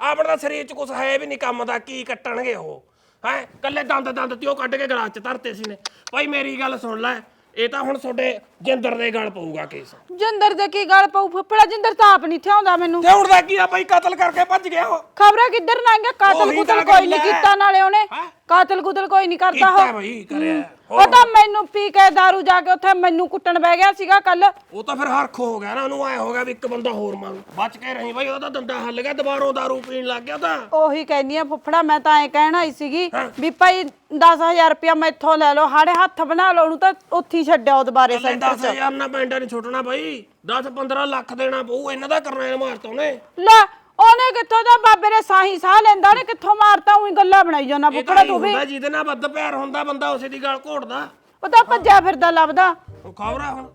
ਆਪਣਾ ਤਾਂ ਸਰੀਰ 'ਚ ਕੁਝ ਹੈ ਵੀ ਨਹੀਂ ਕੰਮ ਦਾ ਕੀ ਕੱਟਣਗੇ ਉਹ। ਹੈ? ਕੱਲੇ ਦੰਦ ਦੰਦ ਤੇ ਉਹ ਕੱਢ ਕੇ ਗਲਾਸ 'ਚ ਧਰਤੇ ਸੀ ਨੇ। ਭਾਈ ਮੇਰੀ ਗੱਲ ਸੁਣ ਲੈ ਇਹ ਤਾਂ ਹੁਣ ਤੁਹਾਡੇ ਜਿੰਦਰ ਦੇ ਗਲ ਪਊਗਾ ਕੇਸ। ਜਿੰਦਰ ਦੇ ਕੀ ਗੱਲ ਪਊ? ਫੁੱਫੜਾ ਜਿੰਦਰ ਤਾਂ ਆਪ ਨਹੀਂ ਥਿਆਉਂਦਾ ਮੈਨੂੰ। ਤੇ ਹੁਣ ਦਾ ਕੀ ਆ ਭਾਈ? ਕਤਲ ਕਰਕੇ ਭੱਜ ਗਿਆ ਉਹ। ਖਬਰਾਂ ਕਿੱਧਰ ਨਾ ਗਿਆ ਕਾਤਲ ਉਹੀ ਕੁਤਲ ਤਾਂ ਕੋਈ ਨਹੀਂ ਹੈ। ਕੀਤਾ ਨਾਲੇ ਉਹਨੇ। ਹੈਂ? ਕਾਤਲ ਕੁਤਲ ਕੋਈ ਨਹੀਂ ਕਰਦਾ ਕੀਤਾ ਉਹ। ਬਈ ਕਰਿਆ। ਉਹ ਤਾਂ ਮੈਨੂੰ ਪੀ ਕੇ दारू ਜਾ ਕੇ ਉੱਥੇ ਮੈਨੂੰ ਕੁੱਟਣ ਬਹਿ ਗਿਆ ਸੀਗਾ ਕੱਲ। ਉਹ ਤਾਂ ਫਿਰ ਹਰਖ ਹੋ ਗਿਆ ਨਾ ਉਹਨੂੰ ਐ ਹੋ ਗਿਆ ਵੀ ਇੱਕ ਬੰਦਾ ਹੋਰ ਮਾਰੂ। ਬਚ ਕੇ ਰਹੀ ਬਈ ਉਹਦਾ ਦੰਦਾ ਹੱਲ ਗਿਆ ਦੁਬਾਰੋਂ ਦਾਰੂ ਪੀਣ ਲੱਗ ਗਿਆ ਤਾਂ। ਉਹੀ ਕਹਿੰਦੀ ਆ ਫੁੱਫੜਾ ਮੈਂ ਤਾਂ ਐ ਕਹਿਣ ਆਈ ਸੀਗੀ ਵੀ ਭਾਈ 10000 ਰੁਪਇਆ ਮੈਥੋਂ ਲੈ ਲਓ ਹਾੜੇ ਹੱਥ ਬਣਾ ਲਓ ਉਹਨੂੰ ਤਾਂ ਉੱਥੇ ਹੀ ਛੱਡਿਆ ਉਹ ਦੁਬਾਰੇ ਸੈਂਟਰ 'ਚ। 10000 ਨਾ ਪੈਂਡਾ ਨਹੀਂ ਛੁੱਟਣਾ ਬਈ 10 15 ਲੱਖ ਦੇਣਾ ਪਊ ਇਹਨਾਂ ਦਾ ਕਰਨਾ ਮਾਰਤਾ ਉਹਨੇ। ਲੈ ਉਹਨੇ ਕਿੱਥੋਂ ਦਾ ਬਾਬੇ ਨੇ ਸਾਹੀ ਸਾਹ ਲੈਂਦਾ ਉਹਨੇ ਕਿੱਥੋਂ ਮਾਰਤਾ ਉਹੀ ਗੱਲਾਂ ਬਣਾਈ ਜਾਂਦਾ ਇਹ ਫੁੱਫੜਾ ਤਾਂ ਤੂੰ ਵੀ। ਹੁੰਦਾ ਜਿਹਦੇ ਨਾਲ ਵੱਧ ਪਿਆਰ ਹੁੰਦਾ ਬੰਦਾ ਉਸੇ ਦੀ ਗੱਲ ਘੋੜਦਾ ਉਹ ਤਾਂ ਭੱਜਿਆ ਫਿਰਦਾ ਲੱਭਦਾ। ਉਹ ਖਬਰਾ ਹੁਣ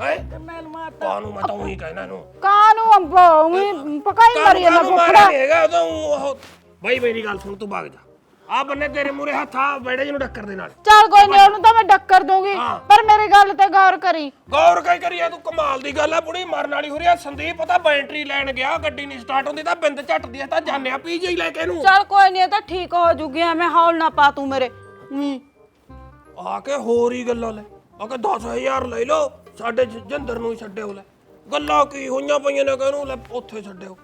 ਹੈ? ਮੈਲ ਮਾਰਤਾ ਕਾਨੂੰ ਮੈਂ ਤਾਂ ਉਹੀ ਕਹਿਣਾ ਇਹਨੂੰ। ਕਾਨੂੰ ਅੰਬੋ ਉਹੀ ਪਕਾਈ ਮਾਰੀ ਜਾਂਦਾ ਕਾਨੂੰ ਮਾਰਿਆ ਨੀ ਹੈਗਾ ਉਹ ਬਈ ਮੇਰੀ ਗੱਲ ਸੁਣ ਤੂੰ ਭੱਗ ਜਾ। ਆ ਬੰਨੇ ਤੇਰੇ ਮੂਰੇ ਹੱਥ ਆ ਬੈੜੇ ਜਿਹਨੂੰ ਟੱਕਰ ਦੇ ਨਾਲ। ਚੱਲ ਕੋਈ ਨਹੀਂ ਉਹਨੂੰ ਤਾਂ ਮੈਂ ਡੱਕਰ ਦੂੰਗੀ ਪਰ ਮੇਰੀ ਗੱਲ ਤੇ ਗੌਰ ਕਰੀ। ਗੌਰ ਕਈ ਕਰੀਏ ਤੂੰ ਕਮਾਲ ਦੀ ਗੱਲ ਆ ਬੁੜੀ ਮਰਨ ਵਾਲੀ ਹੋ ਰਹੀ ਆ। ਸੰਦੀਪ ਪਤਾ ਬੈਟਰੀ ਲੈਣ ਗਿਆ ਗੱਡੀ ਨਹੀਂ ਸਟਾਰਟ ਹੁੰਦੀ ਤਾਂ ਬਿੰਦ ਝੱਟਦੀ ਆ ਤਾਂ ਜਾਣਿਆ ਪੀਜੀ ਲੈ ਕੇ ਇਹਨੂੰ। ਚੱਲ ਕੋਈ ਨਹੀਂ ਇਹ ਤਾਂ ਠੀਕ ਹੋ ਜੂਗੀ ਐਵੇਂ ਹੌਲ ਨਾ ਪਾ ਤੂੰ ਮੇਰੇ। ਹੂੰ। ਆ ਕੇ ਹੋਰ ਹੀ ਗੱਲਾਂ ਲੈ। ਆ ਕੇ 10000 ਲੈ ਲਓ ਸਾਡੇ ਜਿੰਦਰ ਨੂੰ ਹੀ ਛੱਡਿਓ ਲੈ। ਗੱਲਾਂ ਕੀ ਹੋਈਆਂ ਪਈਆਂ ਨੇ ਕਹਿੰਨੂੰ ਲੈ ਉੱਥੇ ਛੱਡਿਓ।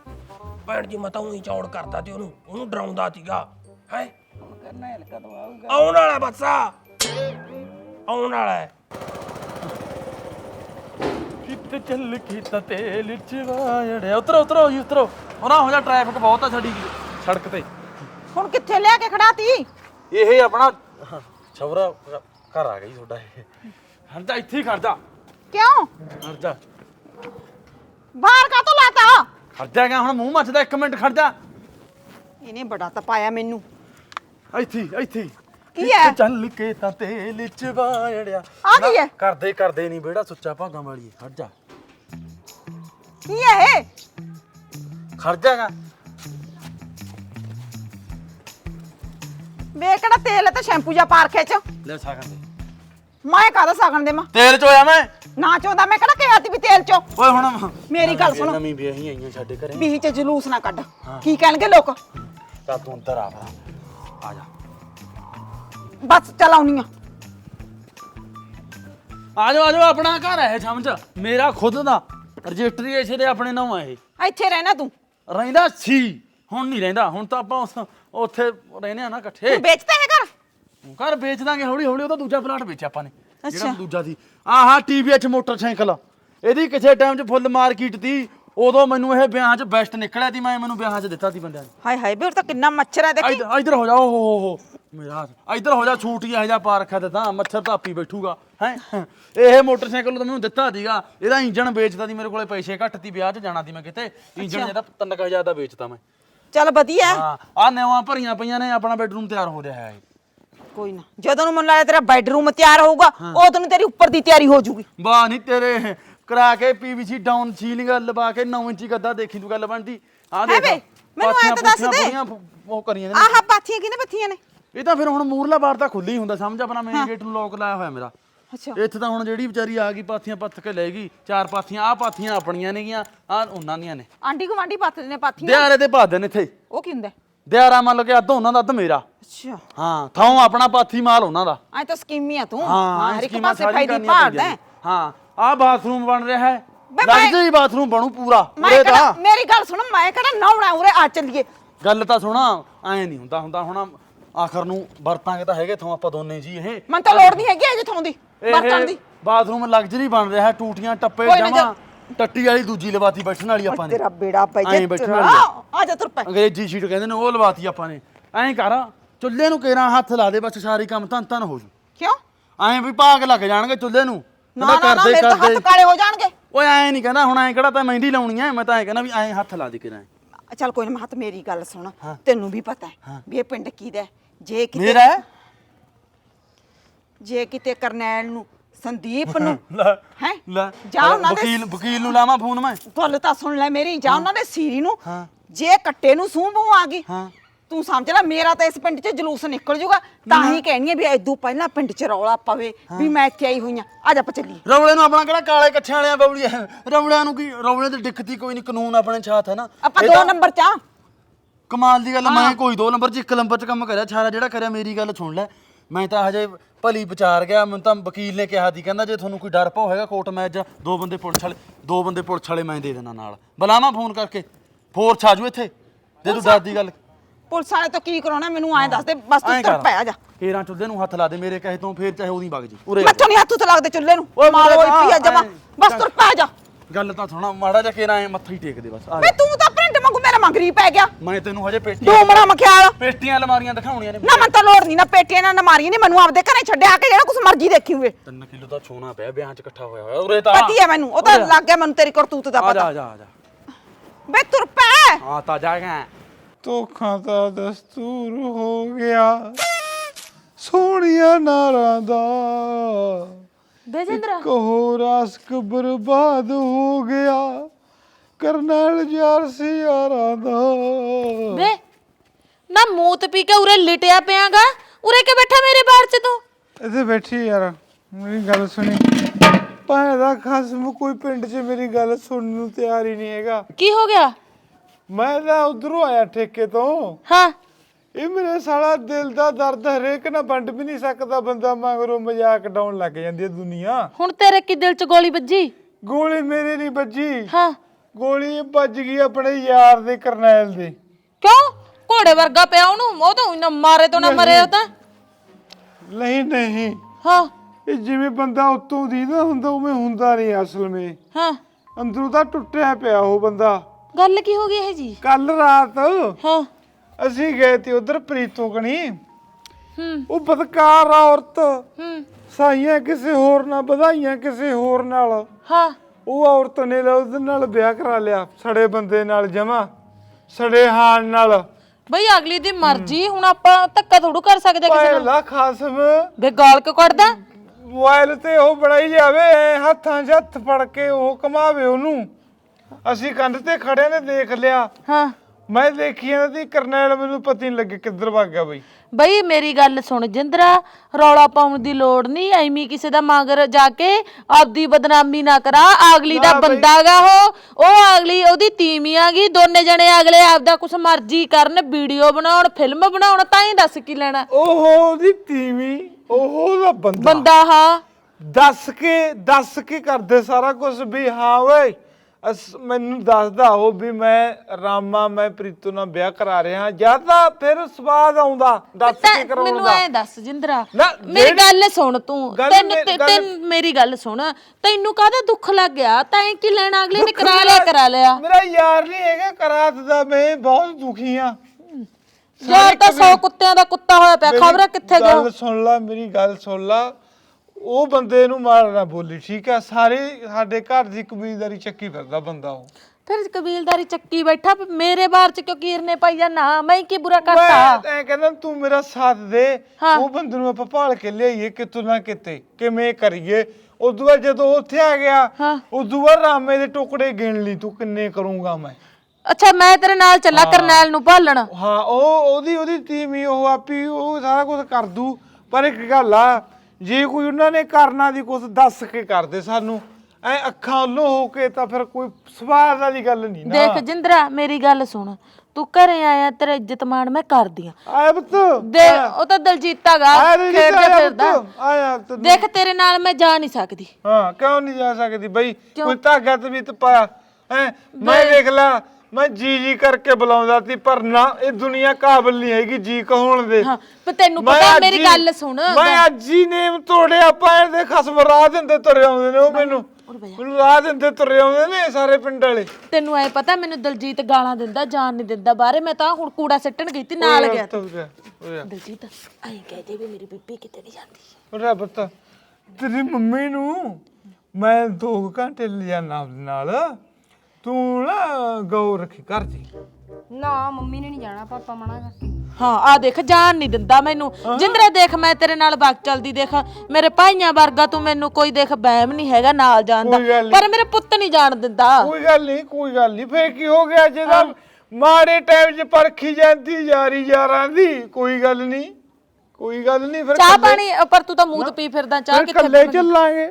ਭੈਣ ਜੀ ਮੈਂ ਤਾਂ ਉਹੀ ਚੌੜ ਕਰਦਾ ਤੇ ਉਹਨੂੰ ਉਹਨੂੰ ਡਰਾਉਂਦਾ ਸੀਗਾ। ਹੈ? ਆਉਣ ਵਾਲਾ ਬੱਸਾ। ਆਉਣ ਵਾਲਾ ਹੈ। ਕਿਤੇ ਚੱਲ ਕੀਤਾ ਤੇਲ ਚ ਵਾੜਿਆ। ਉਤਰੋ ਉਤਰੋ ਜੀ ਉਤਰੋ। ਉਹ ਨਾ ਹੋ ਜਾ ਟ੍ਰੈਫਿਕ ਬਹੁਤ ਆ ਸਾਡੀ ਸੜਕ ਤੇ। ਹੁਣ ਕਿੱਥੇ ਲਿਆ ਕੇ ਖੜਾਤੀ? ਇਹ ਆਪਣਾ ਛਵਰਾ ਘਰ ਆ ਗਈ ਤੁਹਾਡਾ ਇਹ। ਹਰ ਜਾ ਇੱਥੇ ਹੀ ਖੜ ਜਾ। ਕਿਉਂ? ਹਰ ਜਾ। ਬਾਹਰ ਕਾ ਤੋਂ ਲਾਤਾ? ਖੜ ਜਾ ਗਿਆ ਹੁਣ ਮੂੰਹ ਮੱਚਦਾ ਇੱਕ ਮਿੰਟ ਖੜ ਜਾ। ਇਹਨੇ ਬੜਾ ਤਪਾਇਆ ਮੈਨੂੰ। ਇੱਥੇ ਹੀ, ਇੱਥੇ ਹੀ। ਕੀ ਹੈ? ਚੱਲ ਕੇ ਤਾਂ ਤੇਲ ਚ ਵਾੜਿਆ। ਆ ਕੀ ਹੈ? ਕਰਦੇ ਕਰਦੇ ਨਹੀਂ ਬੇੜਾ ਸੁੱਚਾ ਭਾਗਾਂ ਵਾਲੀ ਹੈ। ਜਾ। ਕੀ ਹੈ ਇਹ? ਖੜ ਜਾਗਾ। ਵੇ ਕਿਹੜਾ ਤੇਲ ਹੈ ਤੇ ਸ਼ੈਂਪੂ ਜਾਂ ਪਾਰ ਖਿੱਚ ਲੈ ਸਾਗਰ ਦੇ। ਮੈਂ ਕਾਹਦਾ ਸਾਗਣ ਦੇ ਮਾਂ? ਤੇਲ ਚ ਹੋਇਆ ਮੈਂ? ਨਾ ਚੋਦਾ ਮੈਂ ਕਿਹੜਾ ਕਿਹਾ ਤੀ ਵੀ ਤੇਲ ਚੋ? ਓਏ ਹੁਣ ਮੇਰੀ ਗੱਲ ਸੁਣੋ। ਨਵੀਂ ਵਿਆਹੀ ਆਈਆਂ ਸਾਡੇ ਘਰੇ। ਬੀਹੀ ਚ ਜਲੂਸ ਨਾ ਕੱਢ। ਕੀ ਕਹਿਣਗੇ ਲੋਕ? ਤਾਂ ਤੂੰ ਅੰਦਰ ਆ ਫਿਰ ਆ ਜਾ। ਬਸ ਚਲਾਉਣੀਆਂ ਆ। ਜਾਓ ਆ ਜਾਓ ਆਪਣਾ ਘਰ ਹੈ ਇਹ ਸਮਝ ਮੇਰਾ ਖੁਦ ਦਾ। ਰਜਿਸਟਰੀ ਇਸੇ ਦੇ ਆਪਣੇ ਨਾਮ ਹੈ ਇਹ। ਇੱਥੇ ਰਹਿਣਾ ਤੂੰ। ਰਹਿੰਦਾ ਸੀ ਹੁਣ ਨਹੀਂ ਰਹਿੰਦਾ। ਹੁਣ ਤਾਂ ਆਪਾਂ ਉਸ- ਉੱਥੇ ਰਹਿੰਦੇ ਆ ਨਾ ਇਕੱਠੇ। ਤੂੰ ਵੇਚਦਾ ਹੈ ਘਰ। ਘਰ ਵੇਚ ਦਾਂਗੇ ਹੌਲੀ ਹੌਲੀ ਉਹਦਾ ਦੂਜਾ ਪਲਾਟ ਵੇਚਿਆ ਆਪਾਂ ਨੇ। ਜਿਹੜਾ ਦੂਜਾ ਸੀ। ਆਹ ਟੀਵੀਐਚ ਮੋਟਰਸਾਈਕਲ। ਇਹਦੀ ਕਿਸੇ ਟਾਈਮ 'ਚ ਫੁੱਲ ਮਾਰਕੀਟ ਤੀ ਉਦੋਂ ਮੈਨੂੰ ਇਹ ਵਿਆਹਾਂ 'ਚ ਬੈਸਟ ਨਿਕਲਿਆ ਤੀ ਮੈਂ ਮੈਨੂੰ ਵਿਆਹਾਂ 'ਚ ਦਿੱਤਾ ਤੀ ਬੰਦਿਆਂ ਨੇ। ਹਾਏ ਹਾਏ ਬੇ ਉਹ ਤਾਂ ਕਿੰਨਾ ਮੱਛਰ ਹੈ ਦੇਖੀ। ਇੱਧਰ ਇੱਧਰ ਹੋ ਜਾ ਓ ਹੋ ਹੋ ਹੋ। ਮੇਰਾ ਹੱਥ। ਇੱਧਰ ਹੋ ਜਾ ਛੂਟ ਹੀ ਇਹੋ ਜਿਹਾ ਪਾ ਰੱਖਿਆ ਤੇ ਤਾਂ ਮੱਛਰ ਧਾਪੀ ਬੈਠੂਗਾ ਹੈ? ਇਹ ਮੋਟਰਸਾਈਕਲ ਤਾਂ ਮੈਨੂੰ ਦਿੱਤਾ ਸੀਗਾ ਇਹਦਾ ਇੰਜਣ ਵੇਚਦਾ ਸੀ ਮੇਰੇ ਕੋਲੇ ਪੈਸੇ ਘੱਟ ਤੀ ਵਿਆਹ 'ਚ ਜਾਣਾ ਸੀ ਮੈਂ ਕਿਤੇ। ਇੰਜਣ ਜਿਹਦਾ 3000 ਦਾ ਵੇਚਤਾ ਮੈਂ। ਚੱਲ ਵਧੀਆ। ਹਾਂ ਆ ਨਵਾਂ ਭਰੀਆਂ ਪਈਆਂ ਨੇ ਆਪਣਾ ਬੈਡਰੂਮ ਤਿਆਰ ਹੋ ਰਿਹਾ ਹੈ ਕੋਈ ਨਾ ਜਦੋਂ ਨੂੰ ਮੈਨੂੰ ਲੱਗਦਾ ਤੇਰਾ ਬੈਡਰੂਮ ਤਿਆਰ ਹੋਊਗਾ ਉਦੋਂ ਨੂੰ ਤੇਰੀ ਉੱਪਰ ਦੀ ਤਿਆਰੀ ਹੋ ਜੂਗੀ। ਵਾਹ ਨਹੀਂ ਤੇਰੇ ਕਰਾ ਕੇ ਪੀਵੀਸੀ ਡਾਊਨ ਸੀਲਿੰਗ ਲਵਾ ਕੇ 9 ਇੰਚੀ ਗੱਦਾ ਦੇਖੀ ਤੂੰ ਗੱਲ ਬਣਦੀ। ਆ ਹੈ ਵੇ, ਮੈਨੂੰ ਐਂ ਤਾਂ ਦੱਸ ਦੇ। ਬੜੀਆਂ ਉਹ ਕਰੀਆਂ ਨੇ ਆਹ ਪਾਥੀਆਂ ਕਿਹਨੇ ਪੱਥੀਆਂ ਨੇ? ਇਹ ਤਾਂ ਫਿਰ ਹੁਣ ਮੂਰਲਾ ਬਾਰ ਤਾਂ ਖੁੱਲੀ ਹੁੰਦਾ ਸਮਝ ਆਪਣਾ ਮੇਨ ਗੇਟ ਨੂੰ ਲੋਕ ਲਾਇਆ ਹੋਇਆ ਮੇਰਾ। ਅੱਛਾ। ਇੱਥੇ ਤਾਂ ਹੁਣ ਜਿਹੜੀ ਵਿਚਾਰੀ ਆ ਗਈ ਪਾਥੀਆਂ ਪੱਥ ਕੇ ਲੈ ਗਈ ਚਾਰ ਪਾਥੀਆਂ ਆ ਪਾਥੀਆਂ ਆਪਣੀਆਂ ਨੇਗੀਆਂ ਆ ਉਹਨਾਂ ਦੀਆਂ ਨੇ। ਆਂਟੀ ਗੁਆਂਢੀ ਪੱਥਦੇ ਨੇ ਪਾਥੀਆਂ? ਦਿਹਾਰੇ ਤੇ ਪਾ ਨੇ ਇੱਥੇ। ਉਹ ਕੀ ਹੁੰਦਾ? ਦਿਹਾਰਾ ਮੰਨ ਲਓ ਕਿ ਅੱਧ ਉਹਨਾਂ ਦਾ ਅੱਧ ਮੇਰਾ। ਅੱਛਾ। ਹਾਂ ਥਾਂ ਆਪਣਾ ਪਾਥੀ ਮਾਲ ਉਹਨਾਂ ਦਾ। ਐ ਤਾਂ ਸਕੀਮੀ ਆ ਤੂੰ। ਹਾਂ ਹਰ ਇੱਕ ਸਕੀਮਾਂ ਪਾਸੇ ਸਾਰੀਆਂ ਫਾਇਦੇ ਕਰਨੀਆਂ ਭਾਲਦਾ ਪੈਂਦੀਆਂ ਨੇ। ਹਾਂ। ਆ ਬਾਥਰੂਮ ਬਣ ਰਿਹਾ ਹੈ। ਬੇ ਮੈਂ- ਲਗਜ਼ਰੀ ਬਾਥਰੂਮ ਬਣੂ ਪੂਰਾ। ਮੈਂ ਕਿਹੜਾ ਤਾਂ ਮੇਰੀ ਗੱਲ ਸੁਣ ਮੈਂ ਕਿਹੜਾ ਨਹਾਉਣਾ ਉਰੇ? ਆ ਚੱਲੀਏ। ਗੱਲ ਤਾਂ ਸੁਣਾ ਐ ਨਹੀਂ ਹੁੰਦਾ ਹੁੰਦਾ ਹੁਣ ਆਖਰ ਨੂੰ ਵਰਤਾਂਗੇ ਤਾਂ ਹੈਗੇ ਥੋਂ ਆਪਾਂ ਦੋਨੇ ਜੀ ਇਹ। ਮੈਨੂੰ ਤਾਂ ਲੋੜ ਨਹੀਂ ਹੈਗੀ ਅਜੇ ਥਾਂ ਦੀ ਬਰਤਨ ਦੀ। ਇਹ ਬਾਥਰੂਮ ਲਗਜ਼ਰੀ ਬਣ ਰਿਹਾ ਹੈ, ਟੂਟੀਆਂ ਟੱਪੇ ਕੋਈ ਨਾ ਜਮਾ। ਟੱਟੀ ਵਾਲੀ ਦੂਜੀ ਲਵਾਤੀ ਬੈਠਣ ਵਾਲੀ ਆਪਾਂ ਨੇ। ਤੇਰਾ ਬੇੜਾ ਪੈ ਐਂ ਜਾ ਬੈਠਣ ਵਾਲੀ ਆ। ਆ ਜਾ ਤੁਰ ਪੈ। ਅੰਗਰੇਜ਼ੀ ਸ਼ੀਟ ਕਹਿੰਦੇ ਨੇ ਉਹ ਲਵਾਤੀ ਆਪਾਂ ਨੇ। ਐਂ ਕਰ ਚੁੱਲ੍ਹੇ ਨੂੰ ਕੇਰਾ ਹੱਥ ਲਾ ਦੇ ਬਸ ਸਾਰੀ ਕੰਮ ਧੰਨ ਧੰਨ ਹੋ ਜੂ। ਕਿਉਂ? ਐਂ ਵੀ ਭਾਗ ਲੱਗ ਜਾਣਗੇ ਚੁੱਲ੍ਹੇ ਨੂੰ। ਨਾ ਨਾ ਮੇਰੇ ਤਾਂ ਹੱਥ ਕਾਲੇ ਹੋ ਜਾਣਗੇ। ਓਏ ਐਂ ਨਹੀਂ ਕਹਿੰਦਾ ਹੁਣ ਐਂ ਕਿਹੜਾ ਤਾਂ ਮਹਿੰਦੀ ਲਾਉਣੀ ਐ ਮੈਂ ਤਾਂ ਐਂ ਕਹਿੰਦਾ ਵੀ ਐਂ ਹੱਥ ਲਾ ਦੇ ਕੇਰਾ ਚੱਲ ਕੋਈ ਨਾ ਮਹਤ ਮੇਰੀ ਗੱਲ ਸੁਣ। ਤੈਨੂੰ ਵੀ ਪਤਾ ਹੈ। ਵੀ ਇਹ ਪਿੰਡ ਕਿਹਦਾ। ਜੇ ਕਿਤੇ ਮੇਰਾ? ਜੇ ਕਿਤੇ ਕਰਨੈਲ ਨੂੰ ਸੰਦੀਪ ਨੂੰ ਹੈ? ਜਾ ਉਹਨਾਂ ਦੇ ਵਕੀਲ ਵਕੀਲ ਨੂੰ ਲਾਵਾਂ ਫੋਨ ਮੈਂ? ਗੱਲ ਤਾਂ ਸੁਣ ਲੈ ਮੇਰੀ ਜਾ ਉਹਨਾਂ ਦੇ ਸੀਰੀ ਨੂੰ। ਜੇ ਕੱਟੇ ਨੂੰ ਸੂਹ ਬੂ ਆ ਗਈ। ਤੂੰ ਸਮਝ ਲੈ ਮੇਰਾ ਤਾਂ ਇਸ ਪਿੰਡ 'ਚ ਜਲੂਸ ਨਿਕਲ ਜੂਗਾ। ਤਾਂ ਹੀ ਕਹਿਣੀ ਹੈ ਵੀ ਐਦੂ ਪਹਿਲਾਂ ਪਿੰਡ 'ਚ ਰੌਲਾ ਪਵੇ ਵੀ ਮੈਂ ਇੱਥੇ ਆਈ ਹੋਈ ਆ। ਆ ਜਾ ਆਪਾਂ ਚੱਲੀਏ। ਰੌਲੇ ਨੂੰ ਆਪਣਾ ਕਿਹੜਾ ਕਾਲੇ ਕੱਛਿਆਂ ਵਾਲਿਆਂ ਬਬਲੀ ਰੌਲਿਆਂ ਨੂੰ ਕੀ ਰੌਲੇ ਤੇ ਦਿੱਕਤੀ ਕੋਈ ਨਹੀਂ ਕਾਨੂੰਨ ਆਪਣੇ ਛਾਤ ਹੈ ਨਾ। ਆਪਾਂ ਇਹ ਦੋ ਤਾਂ ਨੰਬਰ 'ਚ ਆ। ਕਮਾਲ ਦੀ ਗੱਲ ਮੈਂ ਕੋਈ ਦੋ ਨੰਬਰ 'ਚ ਇੱਕ ਨੰਬਰ 'ਚ ਕੰਮ ਕਰਿਆ ਛਾਰਾ ਜਿਹੜਾ ਕਰਿਆ ਮੇਰੀ ਗੱਲ ਸੁਣ ਲੈ। ਮੈਂ ਤਾਂ ਹਜੇ ਭਲੀ ਵਿਚਾਰ ਗਿਆ ਮੈਨੂੰ ਤਾਂ ਵਕੀਲ ਨੇ ਕਿਹਾ ਸੀ ਕਹਿੰਦਾ ਜੇ ਤੁਹਾਨੂੰ ਕੋਈ ਡਰ ਪਾ ਹੋਏਗਾ ਕੋਰਟ ਮੈਚ ਦੋ ਬੰਦੇ ਪੁਲਿਸ ਵਾਲੇ ਦੋ ਬੰਦੇ ਪੁਲਿਸ ਵਾਲੇ ਮੈਂ ਦੇ ਦੇਣਾ ਨਾਲ। ਬੁਲਾਵਾਂ ਫੋਨ ਕਰਕੇ। ਫੋਰਸ ਆ ਜੂ ਇੱਥੇ। ਜੇ ਤੂੰ ਡਰ ਦੀ ਗੱਲ ਪੁਲਿਸ ਵਾਲੇ ਤੋਂ ਕੀ ਕਰਾਉਣਾ? ਮੈਨੂੰ ਐਂ ਦੱਸ ਦੇ ਬਸ ਤੂੰ ਐਂ ਤੁਰ। ਪੈ ਜਾ। ਕੇਰਾਂ ਚੁੱਲ੍ਹੇ ਨੂੰ ਹੱਥ ਲਾ ਦੇ ਮੇਰੇ ਕਹੇ ਤੋਂ ਫੇਰ ਚਾਹੇ ਉਹਦੀ ਵਗ ਜੀ। ਉਰੇ ਆ। ਮੈਥੋਂ ਨਹੀਂ ਹੱਥ ਉੱਤੇ ਲੱਗਦੇ ਚੁੱਲ੍ਹੇ ਨੂੰ। ਓਏ ਮਾਲ ਹੋਈ ਪਈ ਆ ਜਮਾ। ਬਸ ਤੁਰ ਪੈ ਜਾ। ਗੱਲ ਤਾਂ ਸੁਣਾ ਮਾੜਾ ਜਿਹਾ ਕੇਰਾਂ ਐ ਮੱਥਾ ਹੀ ਟੇਕ ਦੇ ਬਸ ਆ ਵੇ ਜਾ। ਤੂੰ ਤਾਂ ਪ੍ਰਿੰਟ ਵਾਂਗੂ ਮੇਰਾ ਮੰਗਰੀ ਪੈ ਗਿਆ। ਮੈਂ ਤੈਨੂੰ ਹਜੇ ਪੇਟੀਆਂ ਡੂਮਣਾ ਮਖਿਆਲ ਪੇਟੀਆਂ ਅਲਮਾਰੀਆਂ ਦਿਖਾਉਣੀਆਂ ਨੇ ਨਾ ਮੈਂ ਤਾਂ ਲੋੜ ਨਹੀਂ ਨਾ ਪੇਟੀਆਂ ਨਾ ਨਮਾਰੀਆਂ ਨਹੀਂ ਮੈਨੂੰ ਆਪਦੇ ਘਰੇ ਛੱਡਿਆ ਕੇ ਜਿਹੜਾ ਕੁਛ ਮਰਜ਼ੀ ਦੇਖੀ ਹੋਵੇ। 3 ਕਿਲੋ ਦਾ ਛੋਣਾ ਪਿਆ ਵਿਆਹ 'ਚ ਇਕੱਠਾ ਹੋਇਆ ਹੋਇਆ ਉਰੇ ਤਾਂ। ਪਤੀ ਹੈ ਮੈਨੂੰ ਉਹ ਤਾਂ ਲੱਗ ਗਿਆ ਮੈਨੂੰ ਤੇਰੀ ਕਰਤੂਤ ਦਾ ਆ ਜਾ ਪਤਾ। ਆ ਜਾ ਆ ਜਾ। ਵੇ ਤੁਰ ਪੈ। ਹਾਂ ਤਾਂ ਜਾ ਗਿਆ ਧੋਖਾ ਦਾ ਦਸਤੂਰ ਹੋ ਗਿਆ। ਸੋਹਣੀਆਂ ਨਾਰਾਂ ਦਾ ਬੇਜਿੰਦਰਾ। ਇੱਕ ਹੋਰ ਆਸਕ ਬਰਬਾਦ ਹੋ ਗਿਆ। ਕਰਨਲ ਯਾਰ ਸਿਆਰਾਂ ਦਾ। ਵੇ ਨਾ ਮੂਤ ਪੀ ਕੇ ਉਰੇ ਲਿਟਿਆ ਪਿਆਗਾ। ਉਰੇ ਕੇ ਬੈਠਾ ਮੇਰੇ ਬਾਹਰ ਚ ਤੂੰ? ਇੱਥੇ ਬੈਠੀ ਯਾਰ ਮੇਰੀ ਗੱਲ ਸੁਣੀ। ਭਾਵੇਂ ਦਾ ਖਸਮ ਕੋਈ ਪਿੰਡ 'ਚ ਮੇਰੀ ਗੱਲ ਸੁਣਨ ਨੂੰ ਤਿਆਰ ਹੀ ਨਹੀਂ ਹੈਗਾ। ਕੀ ਹੋ ਗਿਆ? ਮੈਂ ਤਾਂ ਉਧਰੋਂ ਆਇਆ ਠੇਕੇ ਤੋਂ। ਹਾਂ। ਇਹ ਮੇਰੇ ਸਾਲਾ ਦਿਲ ਦਾ ਦਰਦ ਹਰੇਕ ਨਾ ਵੰਡ ਵੀ ਨਹੀਂ ਸਕਦਾ ਬੰਦਾ ਮਗਰੋਂ ਮਜ਼ਾਕ ਡਾਉਣ ਲੱਗ ਜਾਂਦੀ ਹੈ ਦੁਨੀਆ। ਹੁਣ ਤੇਰੇ ਕੀ ਦਿਲ ਚ ਗੋਲੀ ਵੱਜੀ? ਗੋਲੀ ਮੇਰੇ ਨਹੀਂ ਵੱਜੀ। ਹਾਂ। ਗੋਲੀ ਵੱਜ ਗਈ ਆਪਣੇ ਯਾਰ ਦੇ ਕਰਨੈਲ ਦੇ। ਕਿਉਂ? ਘੋੜੇ ਵਰਗਾ ਪਿਆ ਉਹਨੂੰ। ਉਹ ਤਾਂ ਨਾ ਮਾਰੇ ਤੋਂ ਨਾ ਮਰੇ ਉਹ ਤਾਂ। ਨਹੀਂ ਨਹੀਂ। ਹਾਂ। ਇਹ ਜਿਵੇਂ ਬੰਦਾ ਉੱਤੋਂ ਦੀ ਨਾ ਹੁੰਦਾ ਉਵੇਂ ਹੁੰਦਾ ਨਹੀਂ ਅਸਲ ਵਿੱਚ ਹਾਂ। ਅੰਦਰੋਂ ਤਾਂ ਟੁੱਟਿਆ ਪਿਆ ਉਹ ਬੰਦਾ। ਗੱਲ ਕੀ ਹੋ ਗਈ ਇਹ ਜੀ? ਕੱਲ ਰਾਤ ਹਾਂ। ਅਸੀਂ ਗਏ ਤੇ ਉਧਰ ਪ੍ਰੀਤੋਂ ਕਣੀ। ਹੂੰ। ਉਹ ਬਦਕਾਰ ਔਰਤ। ਹੂੰ। ਸਾਈਆਂ ਕਿਸੇ ਹੋਰ ਨਾਲ ਵਧਾਈਆਂ ਕਿਸੇ ਹੋਰ ਨਾਲ। ਹਾਂ। ਉਹ ਔਰਤ ਨੇ ਲ- ਉਹਦੇ ਨਾਲ ਵਿਆਹ ਕਰਾ ਲਿਆ ਸੜੇ ਬੰਦੇ ਨਾਲ ਜਮਾ ਸੜੇ ਹਾਲ ਨਾਲ। ਬਈ ਅਗਲੀ ਦੀ ਮਰਜ਼ੀ ਹੁਣ ਆਪਾਂ ਧੱਕਾ ਥੋੜੂ ਕਰ ਸਕਦੇ ਕਿਸੇ ਨਾਲ। ਪਹਿਲਾ ਖਾਸਮ। ਵੇ ਗਾਲ ਕਿਉਂ ਕੱਢਦਾ? ਮੋਬਾਈਲ ਤੇ ਉਹ ਬਣਾਈ ਜਾਵੇ ਐਂ ਹੱਥਾਂ 'ਚ ਹੱਥ ਫੜ ਕੇ ਉਹ ਕਮਾਵੇ ਉਹਨੂੰ। ਅਸੀਂ ਕੰਧ ਤੇ ਖੜੇ ਨੇ ਦੇਖ ਲਿਆ। ਹਾਂ। ਮੈਂ ਦੇਖੀ ਜਾਂਦਾ ਸੀ ਕਰਨੈਲ ਮੈਨੂੰ ਪਤਾ ਨਹੀਂ ਲੱਗੇ ਕਿੱਧਰ ਭੱਗ ਗਿਆ ਬਈ। ਬਈ ਮੇਰੀ ਗੱਲ ਸੁਣ ਜਿੰਦਰਾ ਰੌਲਾ ਪਾਉਣ ਦੀ ਲੋੜ ਨਹੀਂ ਐਵੇਂ ਕਿਸੇ ਦਾ ਮਗਰ ਜਾ ਕੇ ਆਪਦੀ ਬਦਨਾਮੀ ਨਾ ਕਰਾ ਅਗਲੀ ਦਾ ਬੰਦਾਗਾ ਉਹ ਉਹ ਅਗਲੀ ਉਹਦੀ ਤੀਵੀਂ ਆਗੀ ਦੋਨੇ ਜਣੇ ਅਗਲੇ ਆਪਦਾ ਕੁਛ ਮਰਜ਼ੀ ਕਰਨ ਵੀਡੀਓ ਬਣਾਉਣ ਫਿਲਮ ਬਣਾਉਣ ਤਾਂ ਹੀ ਦੱਸ ਕੀ ਲੈਣਾ। ਉਹ ਉਹਦੀ ਤੀਵੀਂ ਉਹ ਉਹਦਾ ਬੰਦਾ। ਬੰਦਾ ਹਾਂ। ਦੱਸ ਕੇ ਦੱਸ ਕੇ ਕਰਦੇ ਸਾਰਾ ਕੁਝ ਵੀ ਹਾਂ ਓਏ। ਅਸ ਮੈਨੂੰ ਦੱਸਦਾ ਉਹ ਵੀ ਮੈਂ ਰਾਮਾ ਮੈਂ ਪ੍ਰੀਤੂ ਨਾਲ ਵਿਆਹ ਕਰਾ ਰਿਹਾ ਜਾਂ ਤਾਂ ਫਿਰ ਸਵਾਦ ਆਉਂਦਾ ਦੱਸ ਤਾਂ ਕੇ ਕਰਾਉਣ ਮੈਨੂੰ ਐ ਦੱਸ ਜਿੰਦਰਾ ਨਾ, ਮੇਰੀ ਜਿਹੜੀ- ਗੱਲ ਸੁਣ ਤੂੰ। ਗੱਲ ਤੈਨੂੰ ਮੇ- ਤੇ- ਗੱਲ- ਤੈਨੂੰ ਮੇਰੀ ਗੱਲ ਸੁਣ। ਤੈਨੂੰ ਕਾਹਦਾ ਦੁੱਖ ਲੱਗ ਗਿਆ? ਤਾਂ ਇਹ ਕੀ ਲੈਣਾ ਅਗਲੇ ਨੇ ਕਰਾ ਲਿਆ ਕਰਾ ਲਿਆ। ਮੇਰਾ ਯਾਰ ਨਹੀਂ ਹੈਗਾ ਕਰਾਤ ਦਾ ਮੈਂ ਬਹੁਤ ਦੁਖੀ ਆ ਯਾਰ ਤਾਂ 100 ਕੁੱਤਿਆਂ ਦਾ ਕੁੱਤਾ ਹੋਇਆ ਪਿਆ ਖਬਰ ਕਿੱਥੇ ਗਿਆ? ਗੱਲ ਸੁਣ ਲੈ ਮੇਰੀ ਗੱਲ ਸੁਣ ਲੈ। ਉਹ ਬੰਦੇ ਨੂੰ ਮਾਰਨਾ ਬੋਲੀ ਠੀਕ ਆ? ਸਾਰੇ ਸਾਡੇ ਘਰ ਦੀ ਕਬੀਲਦਾਰੀ ਚੱਕੀ ਫਿਰਦਾ ਬੰਦਾ ਉਹ। ਫਿਰ ਕਬੀਲਦਾਰੀ ਚੱਕੀ ਬੈਠਾ ਵੀ ਮੇਰੇ ਬਾਰ ਚ ਕਿਉਂ ਕੀਰਨੇ ਪਾਈ ਨਾ ਮੈਂ ਕੀ ਬੁਰਾ ਕਰਤਾ? ਮੈਂ ਐ ਕਹਿੰਦਾ ਤੂੰ ਮੇਰਾ ਸਾਥ ਦੇ। ਹਾਂ। ਉਹ ਬੰਦੇ ਨੂੰ ਆਪਾਂ ਭਾਲ ਕੇ ਲਿਆਈਏ ਕਿਤੋਂ ਨਾ ਕਿਤੇ। ਕਿਵੇਂ ਕਰੀਏ? ਉਦੋਂ ਬਾਅਦ ਜਦੋਂ ਉੱਥੇ ਆ ਗਿਆ ਹਾਂ। ਉਦੋਂ ਬਾਅਦ ਰਾਮੇ ਦੇ ਟੁਕੜੇ ਗਿਣ ਲਈ ਤੂੰ ਕਿੰਨੇ ਕਰੂੰਗਾ ਮੈਂ? ਅੱਛਾ ਮੈਂ ਤੇਰੇ ਨਾਲ ਚੱਲਾ ਕਰਨੈਲ ਨੂੰ ਭਾਲਣ। ਹਾਂ ਉਹ ਉਹਦੀ ਉਹਦੀ ਟੀਮ ਹੀ ਉਹ ਆਪੀ ਉਹ ਸਾਰਾ ਕੁਝ ਕਰ ਦੂ। ਪਰ ਇੱਕ ਗੱਲ ਆ ਜੇ ਕੋਈ ਉਹਨਾਂ ਨੇ ਕਰਨਾ ਦੀ ਕੁਝ ਦੱਸ ਕੇ ਕਰਦੇ ਸਾਨੂੰ ਐ ਅੱਖਾਂ ਉੱਲੋਂ ਹੋ ਕੇ ਤਾਂ ਫਿਰ ਕੋਈ ਸਵਾਦ ਵਾਲੀ ਗੱਲ ਨਹੀਂ ਨਾ। ਦੇਖ ਜਿੰਦਰਾ ਮੇਰੀ ਗੱਲ ਸੁਣ। ਤੂੰ ਘਰੇ ਆਇਆ ਤੇਰਾ ਇੱਜ਼ਤ ਮਾਣ ਮੈਂ ਕਰਦੀ ਆ। ਆਇਆ ਪੁੱਤ। ਦੇ ਉਹ ਤਾਂ ਦਲਜੀਤਾ ਗਾ ਆਇਆ ਖੇਡਦਾ ਆਇਆ ਫਿਰਦਾ। ਪੁੱਤ, ਆਇਆ ਤੇ ਦੇਖ ਤੇਰੇ ਨਾਲ ਮੈਂ ਜਾ ਨਹੀਂ ਸਕਦੀ। ਹਾਂ ਕਿਉਂ ਨਹੀਂ ਜਾ ਸਕਦੀ ਬਈ? ਕੋਈ ਧਾਗਾ ਤੇ ਵੀ ਪਾਇਆ ਹੈ ਮੈਂ ਦੇਖ ਲਾ ਮੈਂ ਜੀ ਜੀ ਕਰਕੇ ਬੁਲਾਉਂਦਾ ਸੀ ਪਰ ਨਾ ਇਹ ਦੁਨੀਆ ਕਾਬਲ ਨਹੀਂ ਹੈਗੀ ਜੀ ਕਹਾਉਣ ਦੇ। ਹਾਂ ਪਰ ਤੈਨੂੰ ਮੈਂ ਪਤਾ ਅੱਜ ਮੇਰੀ ਹੀ- ਗੱਲ ਸੁਣ। ਮੈਂ ਅੱਜ ਹੀ ਨੇਮ ਤੋੜਿਆ ਪੈਣ ਦੇ ਖਸਮ ਰਾਹ ਦਿੰਦੇ ਤੁਰੇ ਆਉਂਦੇ ਨੇ ਉਹ ਮੈਨੂੰ। ਮੈਨੂੰ ਰਾਹ ਦਿੰਦੇ ਤੁਰੇ ਆਉਂਦੇ ਨੇ ਸਾਰੇ ਪਿੰਡ ਵਾਲੇ। ਤੈਨੂੰ ਐ ਪਤਾ ਮੈਨੂੰ ਦਲਜੀਤ ਗਾਲਾਂ ਦਿੰਦਾ ਜਾਨ ਨਹੀਂ ਦਿੰਦਾ ਬਾਹਰੇ ਮੈਂ ਤਾਂ ਹੁਣ ਕੂੜਾ ਸਿੱਟਣ ਗਈ ਤੀ ਨਾਲ ਗਿਆ ਤੀ। ਦਲਜੀਤ ਐਂ ਕਹਿ ਦੇ ਵੀ ਮੇਰੀ ਬੀਬੀ ਕਿਤੇ ਨਹੀਂ ਜਾਂਦੀ। ਓਏ ਪੁੱਤ ਤੇਰੀ ਮੰਮੀ ਨੂੰ ਮੈਂ 2 ਘੰਟੇ ਲੈ ਜਾਣਾ ਆਪਣੇ ਨਾਲ। ਤੂੰ ਨਾ ਗਊ ਰੱਖੀ ਘਰ ਦੀ। ਨਾ ਮੰਮੀ ਨੇ ਨਹੀਂ ਜਾਣਾ ਪਾਪਾ ਮਨਾ ਕਰਤੇ ਹਾਂ ਆ ਦੇਖ ਜਾਨ ਨਹੀਂ ਦਿੰਦਾ ਮੈਨੂੰ। ਜਿੰਦਰਾ ਦੇਖ ਮੈਂ ਤੇਰੇ ਨਾਲ ਬਾਗ ਚਲਦੀ ਦੇਖ। ਮੇਰੇ ਭਾਈਆਂ ਵਰਗਾ ਤੂੰ ਮੈਨੂੰ ਕੋਈ ਦੇਖ ਬਹਿਮ ਨਹੀਂ ਹੈਗਾ ਨਾਲ ਜਾਣ ਦਾ। ਕੋਈ ਗੱਲ ਨੀ। ਪਰ ਮੇਰੇ ਪੁੱਤ ਨਹੀਂ ਜਾਣ ਦਿੰਦਾ। ਕੋਈ ਗੱਲ ਨਹੀਂ ਕੋਈ ਗੱਲ ਨਹੀਂ। ਫੇਰ ਕੀ ਹੋ ਗਿਆ ਜਿਹਦਾ ਮਾੜੇ ਟਾਈਮ 'ਚ ਪਰਖੀ ਜਾਂਦੀ ਯਾਰੀ ਯਾਰਾਂ ਦੀ? ਕੋਈ ਗੱਲ ਨਹੀਂ। ਕੋਈ ਗੱਲ ਨਹੀਂ ਫਿਰ ਚਾਹ ਪਾਣੀ ਪਰ ਤੂੰ ਤਾਂ ਮੂੰਹ ਤੇ ਪੀ ਫਿਰਦਾ ਚਾਹ ਕਿੱਥੇ ਇਕੱਲੇ ਚੱਲਾਂਗੇ।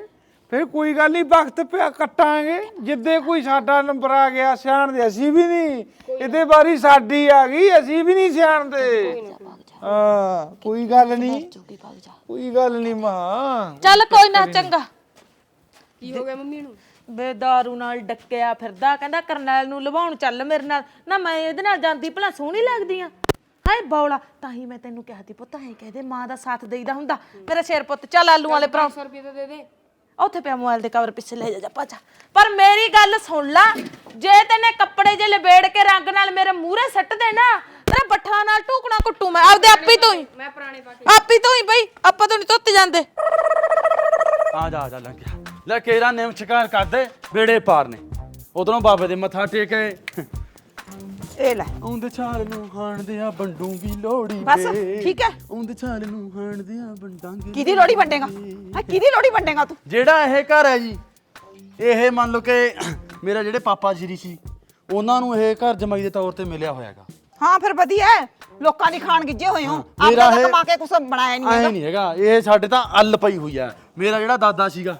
ਫਿਰ ਕੋਈ ਗੱਲ ਨਹੀਂ ਵਕਤ ਪਿਆ ਕੱਟਾਂਗੇ। ਜਿੱਦੇ ਕੋਈ ਸਾਡਾ ਨੰਬਰ ਆ ਗਿਆ ਸਿਆਣਦੇ ਅਸੀਂ ਵੀ ਨਹੀਂ ਇਹਦੇ ਵਾਰੀ ਸਾਡੀ ਆ ਗਈ ਅਸੀਂ ਵੀ ਨਹੀਂ ਸਿਆਣਦੇ ਹਾਂ ਕੋਈ ਗੱਲ ਨਹੀਂ ਕੋਈ ਗੱਲ ਨਹੀਂ ਮਾਂ। ਚੱਲ ਕੋਈ ਨਾ ਚੰਗਾ। ਕੀ ਹੋ ਗਿਆ ਮੰਮੀ ਨੂੰ? ਬੇ ਦਾਰੂ ਨਾਲ ਡੱਕਿਆ ਫਿਰਦਾ ਕਹਿੰਦਾ ਕਰਨੈਲ ਨੂੰ ਲਵਾਉਣ ਚੱਲ ਮੇਰੇ ਨਾਲ। ਨਾ ਮੈਂ ਇਹਦੇ ਨਾਲ ਜਾਂਦੀ ਭਲਾ ਸੋਹਣੀ ਲੱਗਦੀ ਆ। ਹਾਏ ਬੌਲਾ ਤਾਂ ਹੀ ਮੈਂ ਤੈਨੂੰ ਕਿਹਾ ਪੁੱਤ ਐ ਕਹਦੇ ਮਾਂ ਦਾ ਸਾਥ ਦੇਈਦਾ ਹੁੰਦਾ। ਮੇਰਾ ਸ਼ੇਰ ਪੁੱਤ ਚੱਲ ਆਲੂ ਵਾਲੇ ਪਰੌਂ 100 ਰੁਪਏ ਤਾਂ ਦੇ। ਉੱਥੇ ਪਿਆ ਮੋਬਾਈਲ ਦੇ ਕਵਰ ਪਿੱਛੇ ਲੈ ਜਾ ਜਾ ਭਾਜਾ ਪਰ ਮੇਰੀ ਗੱਲ ਸੁਣ ਲਾ ਜੇ ਤੈਨੇ ਕੱਪੜੇ ਜੇ ਲਬੇੜ ਕੇ ਰੰਗ ਨਾਲ ਮੇਰੇ ਮੂਹਰੇ ਸੱਟ ਦੇ ਨਾ ਤੇਰਾ ਬੱਠਾ ਨਾਲ ਟੂਕਣਾ ਕੁੱਟੂ ਮੈਂ ਆਪਦੇ ਆਪੀ ਤੋਂ ਹੀ। ਮੈਂ ਪੁਰਾਣੇ ਪਾ ਕੇ ਆਪੀ ਤੋਂ ਹੀ ਬਈ ਆਪਾਂ ਤੋਂ ਨਹੀਂ ਤੁੱਤ ਜਾਂਦੇ। ਆ ਜਾ ਆ ਜਾ ਲੰਘਿਆ ਲੈ ਕੇਰਾ ਨਿਮ ਸ਼ਿਕਾਰ ਕਰਦੇ ਬੇੜੇ ਪਾਰ ਨੇ। ਉਧਰੋਂ ਬਾਬੇ ਦੇ ਮੱਥਾ ਟੇਕੇ ਇਹ ਲੈ। ਆਉਂਦੇ ਛਾਲ ਨੂੰ ਹਾਣਦੇ ਆ ਬੰਡੂਗੀ ਲੋੜੀ ਬਸ, ਵੇ। ਠੀਕ ਹੈ। ਆਉਂਦੇ ਛਾਲ ਨੂੰ ਹਾਣਦੇ ਆ ਬੰਡਾਂਗੇ ਕਿਹਦੀ ਲੋੜੀ ਵੰਡੇਗਾ? ਹਾਂ ਕਿਹਦੀ ਲੋੜੀ ਵੰਡੇਗਾ ਤੂੰ? ਜਿਹੜਾ ਇਹ ਘਰ ਹੈ ਜੀ ਇਹ ਮੰਨ ਲਓ ਕਿ ਮੇਰਾ ਜਿਹੜੇ ਪਾਪਾ ਜੀ ਸੀ ਉਹਨਾਂ ਨੂੰ ਇਹ ਘਰ ਜਮਾਈ ਦੇ ਤੌਰ ਤੇ ਮਿਲਿਆ ਹੋਇਆਗਾ। ਹਾਂ ਫਿਰ ਵਧੀਆ ਹੈ। ਲੋਕਾਂ ਦੀ ਖਾਣ ਗਿੱਜੇ ਹੋਏ ਹੋ। ਮੇਰਾ ਤਾਂ ਇਹ- ਕਮਾ ਕੇ ਕੁਛ ਬਣਾਇਆ ਨਹੀਂ ਐ ਹੈਗਾ। ਨਹੀਂ ਹੈਗਾ। ਇਹ ਸਾਡੇ ਤਾਂ ਅੱਲ ਪਈ ਹੋਈ ਆ ਮੇਰਾ ਜਿਹੜਾ ਦਾਦਾ ਸੀਗਾ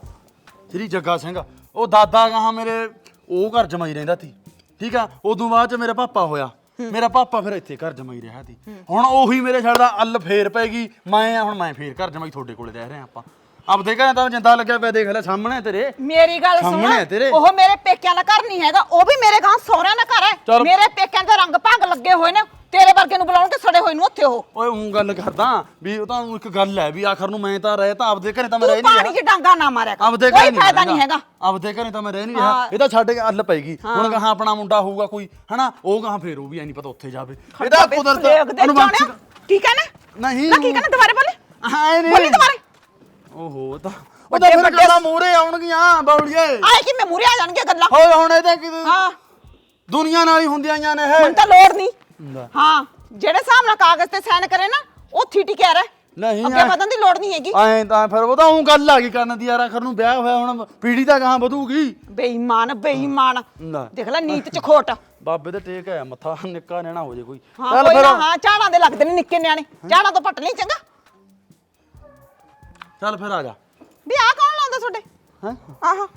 ਸ੍ਰੀ ਜੱਗਾ ਸਿੰਘ ਉਹ ਦਾਦਾ ਕਹਾ ਮੇਰੇ ਉਹ ਘਰ ਜਮਾਈ ਰਹਿੰਦਾ ਸੀ। ਠੀਕ ਆ? ਉਦੋਂ ਬਾਅਦ ਚ ਮੇਰਾ ਪਾਪਾ ਹੋਇਆ। ਮੇਰਾ ਪਾਪਾ ਫਿਰ ਇੱਥੇ ਘਰ ਜਮਾਈ ਰਿਹਾ ਸੀ। ਹੁਣ ਉਹੀ ਮੇਰੇ ਛੱਡ ਦਾ ਅੱਲ ਫੇਰ ਪੈ ਗਈ। ਮੈਂ ਆ, ਹੁਣ ਮੈਂ ਫੇਰ ਘਰ ਜਮਾਈ ਤੁਹਾਡੇ ਕੋਲੇ ਰਹਿ ਰਿਹਾ ਆਪਾਂ। ਆਪਦੇ ਘਰੇ ਤਾਂ ਜਿੰਦਾ ਲੱਗਿਆ ਪਿਆ ਦੇਖ ਲੈ ਸਾਹਮਣੇ ਤੇਰੇ। ਮੇਰੀ ਗੱਲ ਸਾਹਮਣੇ ਸੁਣ। ਉਹ ਮੇਰੇ ਪੇਕਿਆਂ ਦਾ ਘਰ ਨਹੀਂ ਹੈਗਾ ਉਹ ਵੀ ਮੇਰੇ ਗਾਂ ਸਹੁਰਿਆਂ ਦਾ ਘਰ ਹੈ। ਚੱਲ। ਮੇਰੇ ਪੇਕਿਆਂ ਦੇ ਰੰਗ ਭਾਗ ਲੱਗੇ ਹੋਏ ਨੇ ਤੇਰੇ ਵਰਗੇ ਨੂੰ ਬੁਲਾਉਣ ਕੇ ਸੜੇ ਹੋਏ ਨੂੰ ਉੱਥੇ ਉਹ। ਓਏ ਉਹ ਗੱਲ ਕਰਦਾ ਵੀ ਉਹ ਤਾਂ ਇੱਕ ਗੱਲ ਹੈ ਵੀ ਆਖਰ ਨੂੰ ਮੈਂ ਤਾਂ ਰਹਿ ਤਾਂ ਆਪਦੇ ਘਰੇ ਤਾਂ ਮੈਂ ਤੂੰ ਰਹਿ ਨਹੀਂ ਪਾਣੀ ਰਿਹਾ 'ਚ ਡਾਂਗਾ ਨਾ ਮਾਰਿਆ ਕਰ। ਆਪਦੇ ਕੋਈ ਘਰੇ ਨਹੀਂ ਫਾਇਦਾ ਨਹੀਂ ਹੈਗਾ। ਆਪਦੇ ਘਰੇ ਤਾਂ ਮੈਂ ਰਹਿ ਨਹੀਂ ਰਿਹਾ। ਇਹ ਤਾਂ ਛੱਡ ਕੇ ਅੱਲ ਪਏਗੀ। ਹੁਣ ਕਹਾਂ ਆਪਣਾ ਮੁੰਡਾ ਹੋਊਗਾ ਕੋਈ ਹਨਾ? ਉਹ ਕਹਾਂ ਫੇਰ ਉਹ ਵੀ ਐ ਨਹੀਂ ਪਤਾ ਉੱਥੇ ਜਾਵੇ। ਇਹਦਾ ਕੁਦਰਤ ਅਨੁਵੰਸ਼ਿਕ ਕੀ ਕਹਿੰਦਾ? ਨਹੀਂ। ਨਾ ਕੀ ਕਹਿੰਦਾ? ਦੁਬਾਰੇ ਬੋਲੇ। ਹਾਂ ਨਹੀਂ। ਬੋਲੀ ਦੁਬਾਰੇ। ਓਹੋ ਤਾਂ ਉਹ ਤਾਂ ਵੱਡੇ ਫਿਰ ਵੱਡੇ- ਗੱਲਾਂ ਮੂਹਰੇ ਆਉਣਗੀਆਂ ਬੌੜੀਏ ਆਏ ਕਿ ਮੈਂ ਮੂਰੇ ਆ ਜਾਣਗੇ ਗੱਲਾਂ? ਹੋਏ ਹੁਣ ਇਹ ਤਾਂ ਕਿ ਹਾਂ। ਦੁਨੀਆ ਨਾਲ ਹੀ ਹੁੰਦੀਆਂ ਆਈਆਂ ਨੇ ਮੈਨੂੰ ਇਹ ਤਾਂ ਲੋੜ ਨਹੀਂ। ਹਾਂ ਜਿਹੜੇ ਹਿਸਾਬ ਨਾਲ ਕਾਗਜ਼ ਤੇ ਸਾਈਨ ਕਰੇ ਨਾ ਉਹ ਠੀਕ ਕਹਿ ਰਿਹਾ ਨਹੀਂ ਅੱਗੇ ਵਧਣ ਦੀ ਲੋੜ ਨਹੀਂ ਹੈਗੀ। ਐਂ ਤਾਂ ਫਿਰ ਉਹ ਤਾਂ ਉਹ ਗੱਲ ਆ ਗਈ ਕਰਨ ਦੀ ਯਾਰ ਆਖਰ ਨੂੰ ਵਿਆਹ ਹੋਇਆ ਹੁਣ ਪੀੜੀ ਤਾਂ ਕਹਾਂ ਵਧੂਗੀ। ਬੇਈਮਾਨ ਬੇਈਮਾਨ। ਨਾ। ਦੇਖ ਲੈ ਨੀਤ ਚ ਖੋਟ। ਬਾਬੇ ਤੇ ਟੇਕ ਹੈ ਮੱਥਾ ਨਿੱਕਾ ਨੈਣਾ ਹੋ ਜੇ ਕੋਈ। ਹਾਂ ਚੱਲ ਕੋਈ ਨਾ ਹਾਂ ਝਾੜਾਂ ਦੇ ਲੱਗਦੇ ਨੇ ਨਿੱਕੇ ਨਿਆਣੇ। ਝਾੜਾਂ ਤੋਂ ਪੱਟ ਲਈ ਚੰਗਾ। ਚੱਲ ਫਿਰ ਆ ਜਾ। ਵੀ ਆ ਕੌਣ ਲਾਉਂਦਾ ਤੁਹਾਡੇ? ਹੈਂ? ਆਹਾਂ।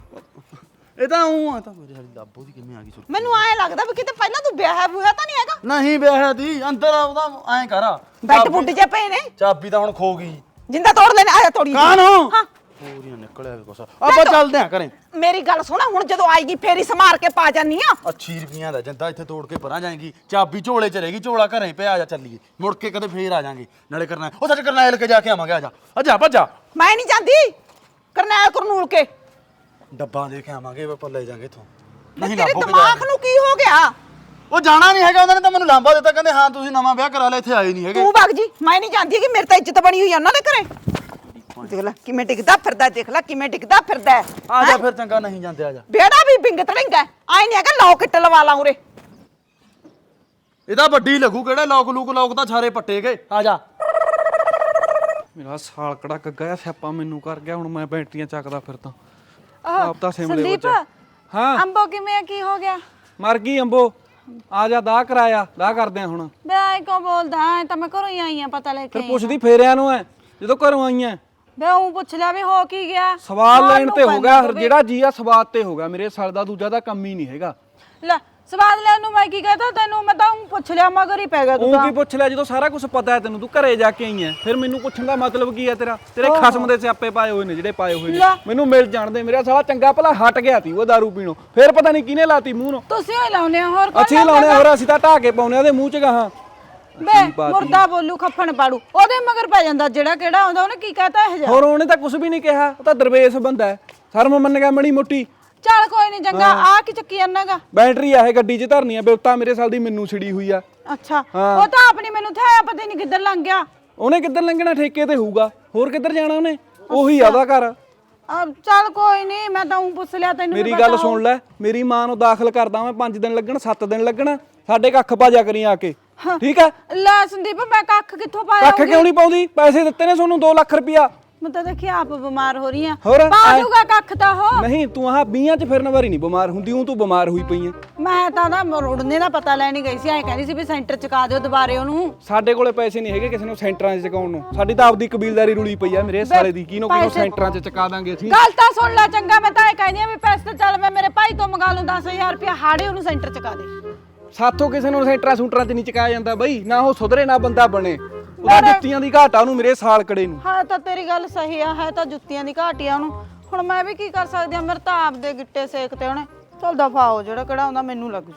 ਇਹ ਤਾਂ ਉਹ ਆ। ਤਾਂ ਮੇਰੇ ਸਾਡੀ ਲਾਬੋ ਦੀ ਕਿਵੇਂ ਆ ਗਈ ਸੁਣ ਮੈਨੂੰ ਐ ਲੱਗਦਾ ਵੀ ਕਿਤੇ ਪਹਿਲਾਂ ਤੂੰ ਵਿਆਹ ਬੁਆ ਤਾਂ ਨਹੀਂ ਹੈਗਾ। ਨਹੀਂ ਵਿਆਹ ਦੀ ਅੰਦਰ ਉਹਦਾ ਐਂ ਕਰ। ਬੈੱਡ ਜੇ ਪਏ ਨੇ। ਚਾਬੀ ਤਾਂ ਹੁਣ ਖੋ ਗਈ। ਜਿੰਦਾ ਤੋੜ ਲੈਣੇ ਆਇਆ ਤੋੜੀ। ਕਾਹਨੂੰ? ਹਾਂ। ਪੂਰੀਆਂ ਨਿਕਲਿਆ ਵੀ ਕੁਛ। ਆਪਾਂ ਚੱਲਦੇ ਆ ਘਰੇ। ਮੇਰੀ ਗੱਲ ਸੁਣਾ ਹੁਣ ਜਦੋਂ ਆਏਗੀ ਫੇਰ ਹੀ ਸਮਾਰ ਕੇ ਪਾ ਜਾਨੀ ਆ ਅੱਛੀ ਰੁਪਈਆਂ ਦਾ ਜੰਦਾ ਇੱਥੇ ਤੋੜ ਕੇ ਪਰਾਂ ਜਾਏਗੀ। ਚਾਬੀ ਝੋਲੇ 'ਚ ਰਹੇਗੀ ਝੋਲਾ ਘਰੇ ਪਿਆ ਆ ਜਾ ਚੱਲੀਏ। ਮੁੜ ਕੇ ਕਦੇ ਫੇਰ ਆ ਜਾਾਂਗੇ। ਨਾਲੇ ਕਰਨਾ ਉਹ ਸੱਚ ਕਰਨਾਇਲ ਕੇ ਜਾ ਕੇ ਆਵਾਂਗੇ ਆ ਜਾ। ਅੱਜਾ ਭੱਜਾ। ਮੈਂ ਨਹੀਂ ਜਾਂਦੀ। ਕਰਨੈਲ ਕਰਨੂਲ ਕੇ। ਡੱਬਾ ਦੇ ਕੇ ਆਵਾਂਗੇ ਆਪਾਂ ਲੈ ਜਾਾਂਗੇ ਇਥੋਂ। ਨਹੀਂ ਤੇਰੇ ਲਾਭੋ ਕੇ ਦਿਮਾਗ। ਨੂੰ ਕੀ ਹੋ ਗਿਆ? ਉਹ ਜਾਣਾ ਨਹੀਂ ਹੈਗਾ ਉਹਨਾਂ ਨੇ ਤਾਂ ਮੈਨੂੰ ਲਾਂਬਾ ਦਿੱਤਾ। ਕਹਿੰਦੇ ਹਾਂ ਤੁਸੀਂ ਨਵਾਂ ਵਿਆਹ ਕਰਾ ਲਿਆ ਇੱਥੇ ਆਏ ਨਹੀਂ ਹੈਗੇ। ਤੂੰ ਵਗ ਜੀ। ਮੈਂ ਨਹੀਂ ਜਾਂਦੀ ਕਿ ਮੇਰੇ ਤਾਂ ਇੱਜ਼ਤ ਬਣੀ ਹੋਈ ਆ ਉਹਨਾਂ ਦੇ ਘਰੇ। ਦੇਖ ਲੈ ਕਿਵੇਂ ਟਿਕਦਾ ਫਿਰਦਾ ਦੇਖ ਲੈ ਕਿਵੇਂ ਟਿਕਦਾ ਫਿਰਦਾ। ਆ ਜਾ ਫਿਰ ਚੰਗਾ ਨਹੀਂ ਜਾਂਦੇ ਆ ਜਾ। ਬੇੜਾ ਵੀ ਬਿੰਗ ਤੜਿੰਗਾ ਆਈ ਨਹੀਂ ਹੈਗਾ ਲੌ ਕਿੱਟ ਲਵਾ ਲਾਂ ਉਰੇ। ਇਹਦਾ ਵੱਡੀ ਲੱਗੂ ਕਿਹੜੇ ਲੋਕ ਲੂਕ ਲੋਕ ਤਾਂ ਛਾਰੇ ਪੱਟੇ ਗਏ। ਆ ਜਾ। ਮੇਰਾ ਸਾਲ ਕੜਾ ਗੱਗਾ ਸਿਆਪਾ ਮੈਨੂੰ ਕਰ ਗਿਆ ਹੁਣ ਮੈਂ ਬੈਟਰੀਆਂ ਚੱਕਦਾ ਫਿਰਦਾ। ਆਪ ਤਾਂ ਸਿਮਲੇ ਸੰਦੀਪ ਵੱਜਾ ਹਾਂ। ਅੰਬੋ ਕਿਵੇਂ ਆ ਕੀ ਹੋ ਗਿਆ? ਮਰ ਗਈ ਅੰਬੋ। ਆ ਜਾ ਦਾ ਕਰਾਇਆ ਦਾ ਕਰਦੇ ਆ ਹੁਣ। ਬੇ ਆਏ ਕੋ ਬੋਲਦਾ ਐ ਤਾਂ ਮੈਂ ਘਰੋਂ ਹੀ ਆਈ ਆ ਪਤਾ ਲੈ ਕੇ ਫਿਰ ਪੁੱਛਦੀ ਫੇਰਿਆਂ ਨੂੰ ਐ ਜਦੋਂ ਘਰੋਂ ਆਈਆਂ ਬੇ ਉਹ ਪੁੱਛ ਲਿਆ ਵੀ ਹੋ ਕੀ ਗਿਆ? ਸਵਾਲ ਲੈਣ ਤੇ ਹੋ ਗਿਆ। ਜਿਹੜਾ ਜੀ ਆ ਸਵਾਦ ਤੇ ਹੋ ਗਿਆ ਮੇਰੇ ਸਾਲ ਦਾ ਦੂਜਾ ਦਾ ਕੰਮ ਹੀ ਨਹੀਂ ਹੈਗਾ। ਲੈ ਸਵਾਦ ਲੈਣ ਨੂੰ ਮੈਂ ਕੀ ਕਹਤਾ ਤੈਨੂੰ? ਮੈਂ ਤਾਂ ਊਂ ਪੁੱਛ ਲਿਆ ਮਗਰ ਹੀ ਪੈ ਗਿਆ ਤੂੰ ਉਹ ਕੀ ਪੁੱਛ ਲਿਆ ਜਦੋਂ ਸਾਰਾ ਕੁਝ ਪਤਾ ਹੈ ਤੈਨੂੰ ਤੂੰ ਘਰੇ ਜਾ ਕੇ ਆਈ ਐ। ਫਿਰ ਮੈਨੂੰ ਪੁੱਛਣ ਦਾ ਮਤਲਬ ਕੀ ਹੈ ਤੇਰਾ? ਤੇਰੇ ਖਸਮ ਦੇ ਸਿਆਪੇ ਪਾਏ ਹੋਏ ਨੇ ਜਿਹੜੇ ਪਾਏ ਹੋਏ ਨੇ। ਲੈ। ਮੈਨੂੰ ਮਿਲ ਜਾਣਦੇ ਮੇਰਾ ਸਾਲਾ ਚੰਗਾ ਭਲਾ ਹਟ ਗਿਆ ਸੀ ਉਹ दारू ਪੀਣੋਂ। ਫਿਰ ਪਤਾ ਨਹੀਂ ਕਿਹਨੇ ਲਾਤੀ ਮੂੰਹ ਨੂੰ। ਤੁਸੀਂ ਹੀ ਲਾਉਨੇ ਹੋ, ਹੋਰ ਕੌਣ ਅਸੀਂ ਲਾਉਣੇ ਹੋਰ ਅਸੀਂ ਤਾਂ ਢਾ ਕੇ ਪਾਉਨੇ ਉਹਦੇ ਮੂੰਹ 'ਚ ਗਾਹਾਂ। ਬੇ ਮੁਰਦਾ ਬੋਲੂ ਖੱਫਣ ਪਾੜੂ। ਉਹਦੇ ਮਗਰ ਪੈ ਜਾਂਦਾ ਜਿਹੜਾ ਕਿਹੜਾ ਆਉਂਦਾ ਉਹਨੇ ਕੀ ਕਹਤਾ ਇਹ ਜਾ ਹੋਰ ਉਹਨੇ ਤਾਂ ਕੁਝ ਵੀ ਨਹੀਂ ਕਿਹਾ ਉਹ ਤਾਂ ਦਰਵੇਸ਼ ਬੰਦਾ ਹੈ। ਸ਼ਰਮ ਮੰਨ ਗਿਆ ਮਣੀ ਮੋਟੀ। ਚੱਲ ਕੋਈ ਨਹੀਂ ਚੰਗਾ ਆ ਕੀ ਚੱਕੀ ਜਾਂਦਾਗਾ? ਬੈਟਰੀ ਆ ਇਹ ਗੱਡੀ 'ਚ ਧਰਨੀ ਆ ਬੇਉਤਾ ਮੇਰੇ ਸਾਲ ਦੀ ਮੈਨੂੰ ਛਿੜੀ ਹੋਈ ਆ। ਅੱਛਾ। ਉਹ ਤਾਂ ਆਪਣੀ ਮੈਨੂੰ ਥਾਇਆ ਪਤਾ ਨਹੀਂ ਕਿੱਧਰ ਲੰਘ ਗਿਆ। ਉਹਨੇ ਕਿੱਧਰ ਲੰਘਣਾ ਠੇਕੇ ਤੇ ਹੋਊਗਾ। ਹੋਰ ਕਿੱਧਰ ਜਾਣਾ ਉਹਨੇ? ਉਹੀ ਆ ਉਹਦਾ ਘਰ। ਆ ਚੱਲ ਕੋਈ ਨਹੀਂ ਮੈਂ ਤਾਂ ਊਂ ਪੁੱਛ ਲਿਆ ਤੈਨੂੰ ਵੀ ਮੇਰੀ ਗੱਲ ਸੁਣ ਲੈ ਮੇਰੀ ਮਾਂ ਨੂੰ ਦਾਖਲ ਕਰਦਾ ਮੈਂ 5 ਦਿਨ ਲੱਗਣ 7 ਦਿਨ ਲੱਗਣ ਸਾਡੇ ਕੱਖ ਪਾਜਾ ਕਰੀ ਆ ਕੇ। ਠੀਕ ਆ ਲੈ ਸੰਦੀਪ ਮੈਂ ਕੱਖ ਕਿੱਥੋਂ ਪਾਇਆ ਕੱਖ ਕਿਉਂ ਨਹੀਂ ਪਾਉਂਦੀ? ਪੈਸੇ ਦਿੱਤੇ ਨੇ ਤੁਹਾਨੂੰ 2 ਲੱਖ ਰੁਪਇਆ। ਮੈਂ ਤਾਂ ਦੇਖੀ ਆਪ ਬਿਮਾਰ ਹੋ ਰਹੀ ਆ। ਹੋਰ? ਪਾ ਐ- ਦੂਗਾ ਕੱਖ ਤਾਂ ਹੋ ਨਹੀਂ ਤੂੰ ਆਹ ਬੀਆਂ 'ਚ ਫਿਰਨ ਵਾਰੀ ਨਹੀਂ ਬਿਮਾਰ ਹੁੰਦੀ ਉਹ ਤੂੰ ਬਿਮਾਰ ਹੋਈ ਪਈ ਆ। ਮੈਂ ਤਾਂ ਨਾ ਮਰੋੜਨੇ ਦਾ ਪਤਾ ਲੈਣ ਹੀ ਗਈ ਸੀ ਐ ਕਹਿੰਦੀ ਸੀ ਵੀ ਸੈਂਟਰ ਚਕਾ ਦਿਓ ਦੁਬਾਰੇ ਉਹਨੂੰ। ਸਾਡੇ ਕੋਲੇ ਪੈਸੇ ਨਹੀਂ ਹੈਗੇ ਕਿਸੇ ਨੂੰ ਸੈਂਟਰਾਂ 'ਚ ਚਕਾਉਣ ਨੂੰ। ਸਾਡੀ ਤਾਂ ਆਪਦੀ ਕਬੀਲਦਾਰੀ ਰੁਲੀ ਪਈ ਆ ਮੇਰੇ ਸਾਲੇ ਦੀ ਕਿਹਨੂੰ ਕਿਹਨੂੰ ਪੈਸੇ- ਸੈਂਟਰਾਂ 'ਚ ਚਕਾ ਦਾਂਗੇ ਅਸੀਂ? ਗੱਲ ਤਾਂ ਸੁਣ ਲੈ ਚੰਗਾ ਮੈਂ ਤਾਂ ਇਹ ਕਹਿੰਦੀ ਆ ਵੀ ਪੈਸੇ ਤਾਂ ਚੱਲ ਮੈਂ ਮੇਰੇ ਭਾਈ ਤੋਂ ਮੰਗਾ ਲੂੰ 10000 ਰੁਪਇਆ ਹਾੜੇ ਉਹਨੂੰ ਸੈਂਟਰ ਚਕਾ ਦੇ। ਸਾਥੋਂ ਕਿਸੇ ਨੂੰ ਸੈਂਟਰਾਂ ਸੂਟਰਾਂ 'ਚ ਨਹੀਂ ਚਕਾਇਆ ਜਾਂਦਾ ਬਈ ਨਾ ਉਹ ਸੁਧਰੇ ਨਾ ਬੰਦਾ ਬਣੇ। ਉਹਦਾ ਮੇਰੇ- ਜੁੱਤੀਆਂ ਦੀ ਘਾਟ ਆ ਉਹਨੂੰ ਮੇਰੇ ਸਾਲ ਕੜੇ ਨੂੰ। ਹਾਂ ਤਾਂ ਤੇਰੀ ਗੱਲ ਸਹੀ ਆ ਹੈ ਤਾਂ ਜੁੱਤੀਆਂ ਦੀ ਘਾਟੀ ਆ ਉਹਨੂੰ। ਹੁਣ ਮੈਂ ਵੀ ਕੀ ਕਰ ਸਕਦੀ ਆ? ਮੇਰੇ ਤਾਂ ਆਪ ਦੇ ਗਿੱਟੇ ਸੇਕ ਤੇ ਉਹਨੇ। ਚੱਲ ਦਫਾ ਹੋ ਜਿਹੜਾ ਕਿਹੜਾ ਆਉਂਦਾ ਮੈਨੂੰ ਲੱਗ। ਜੂ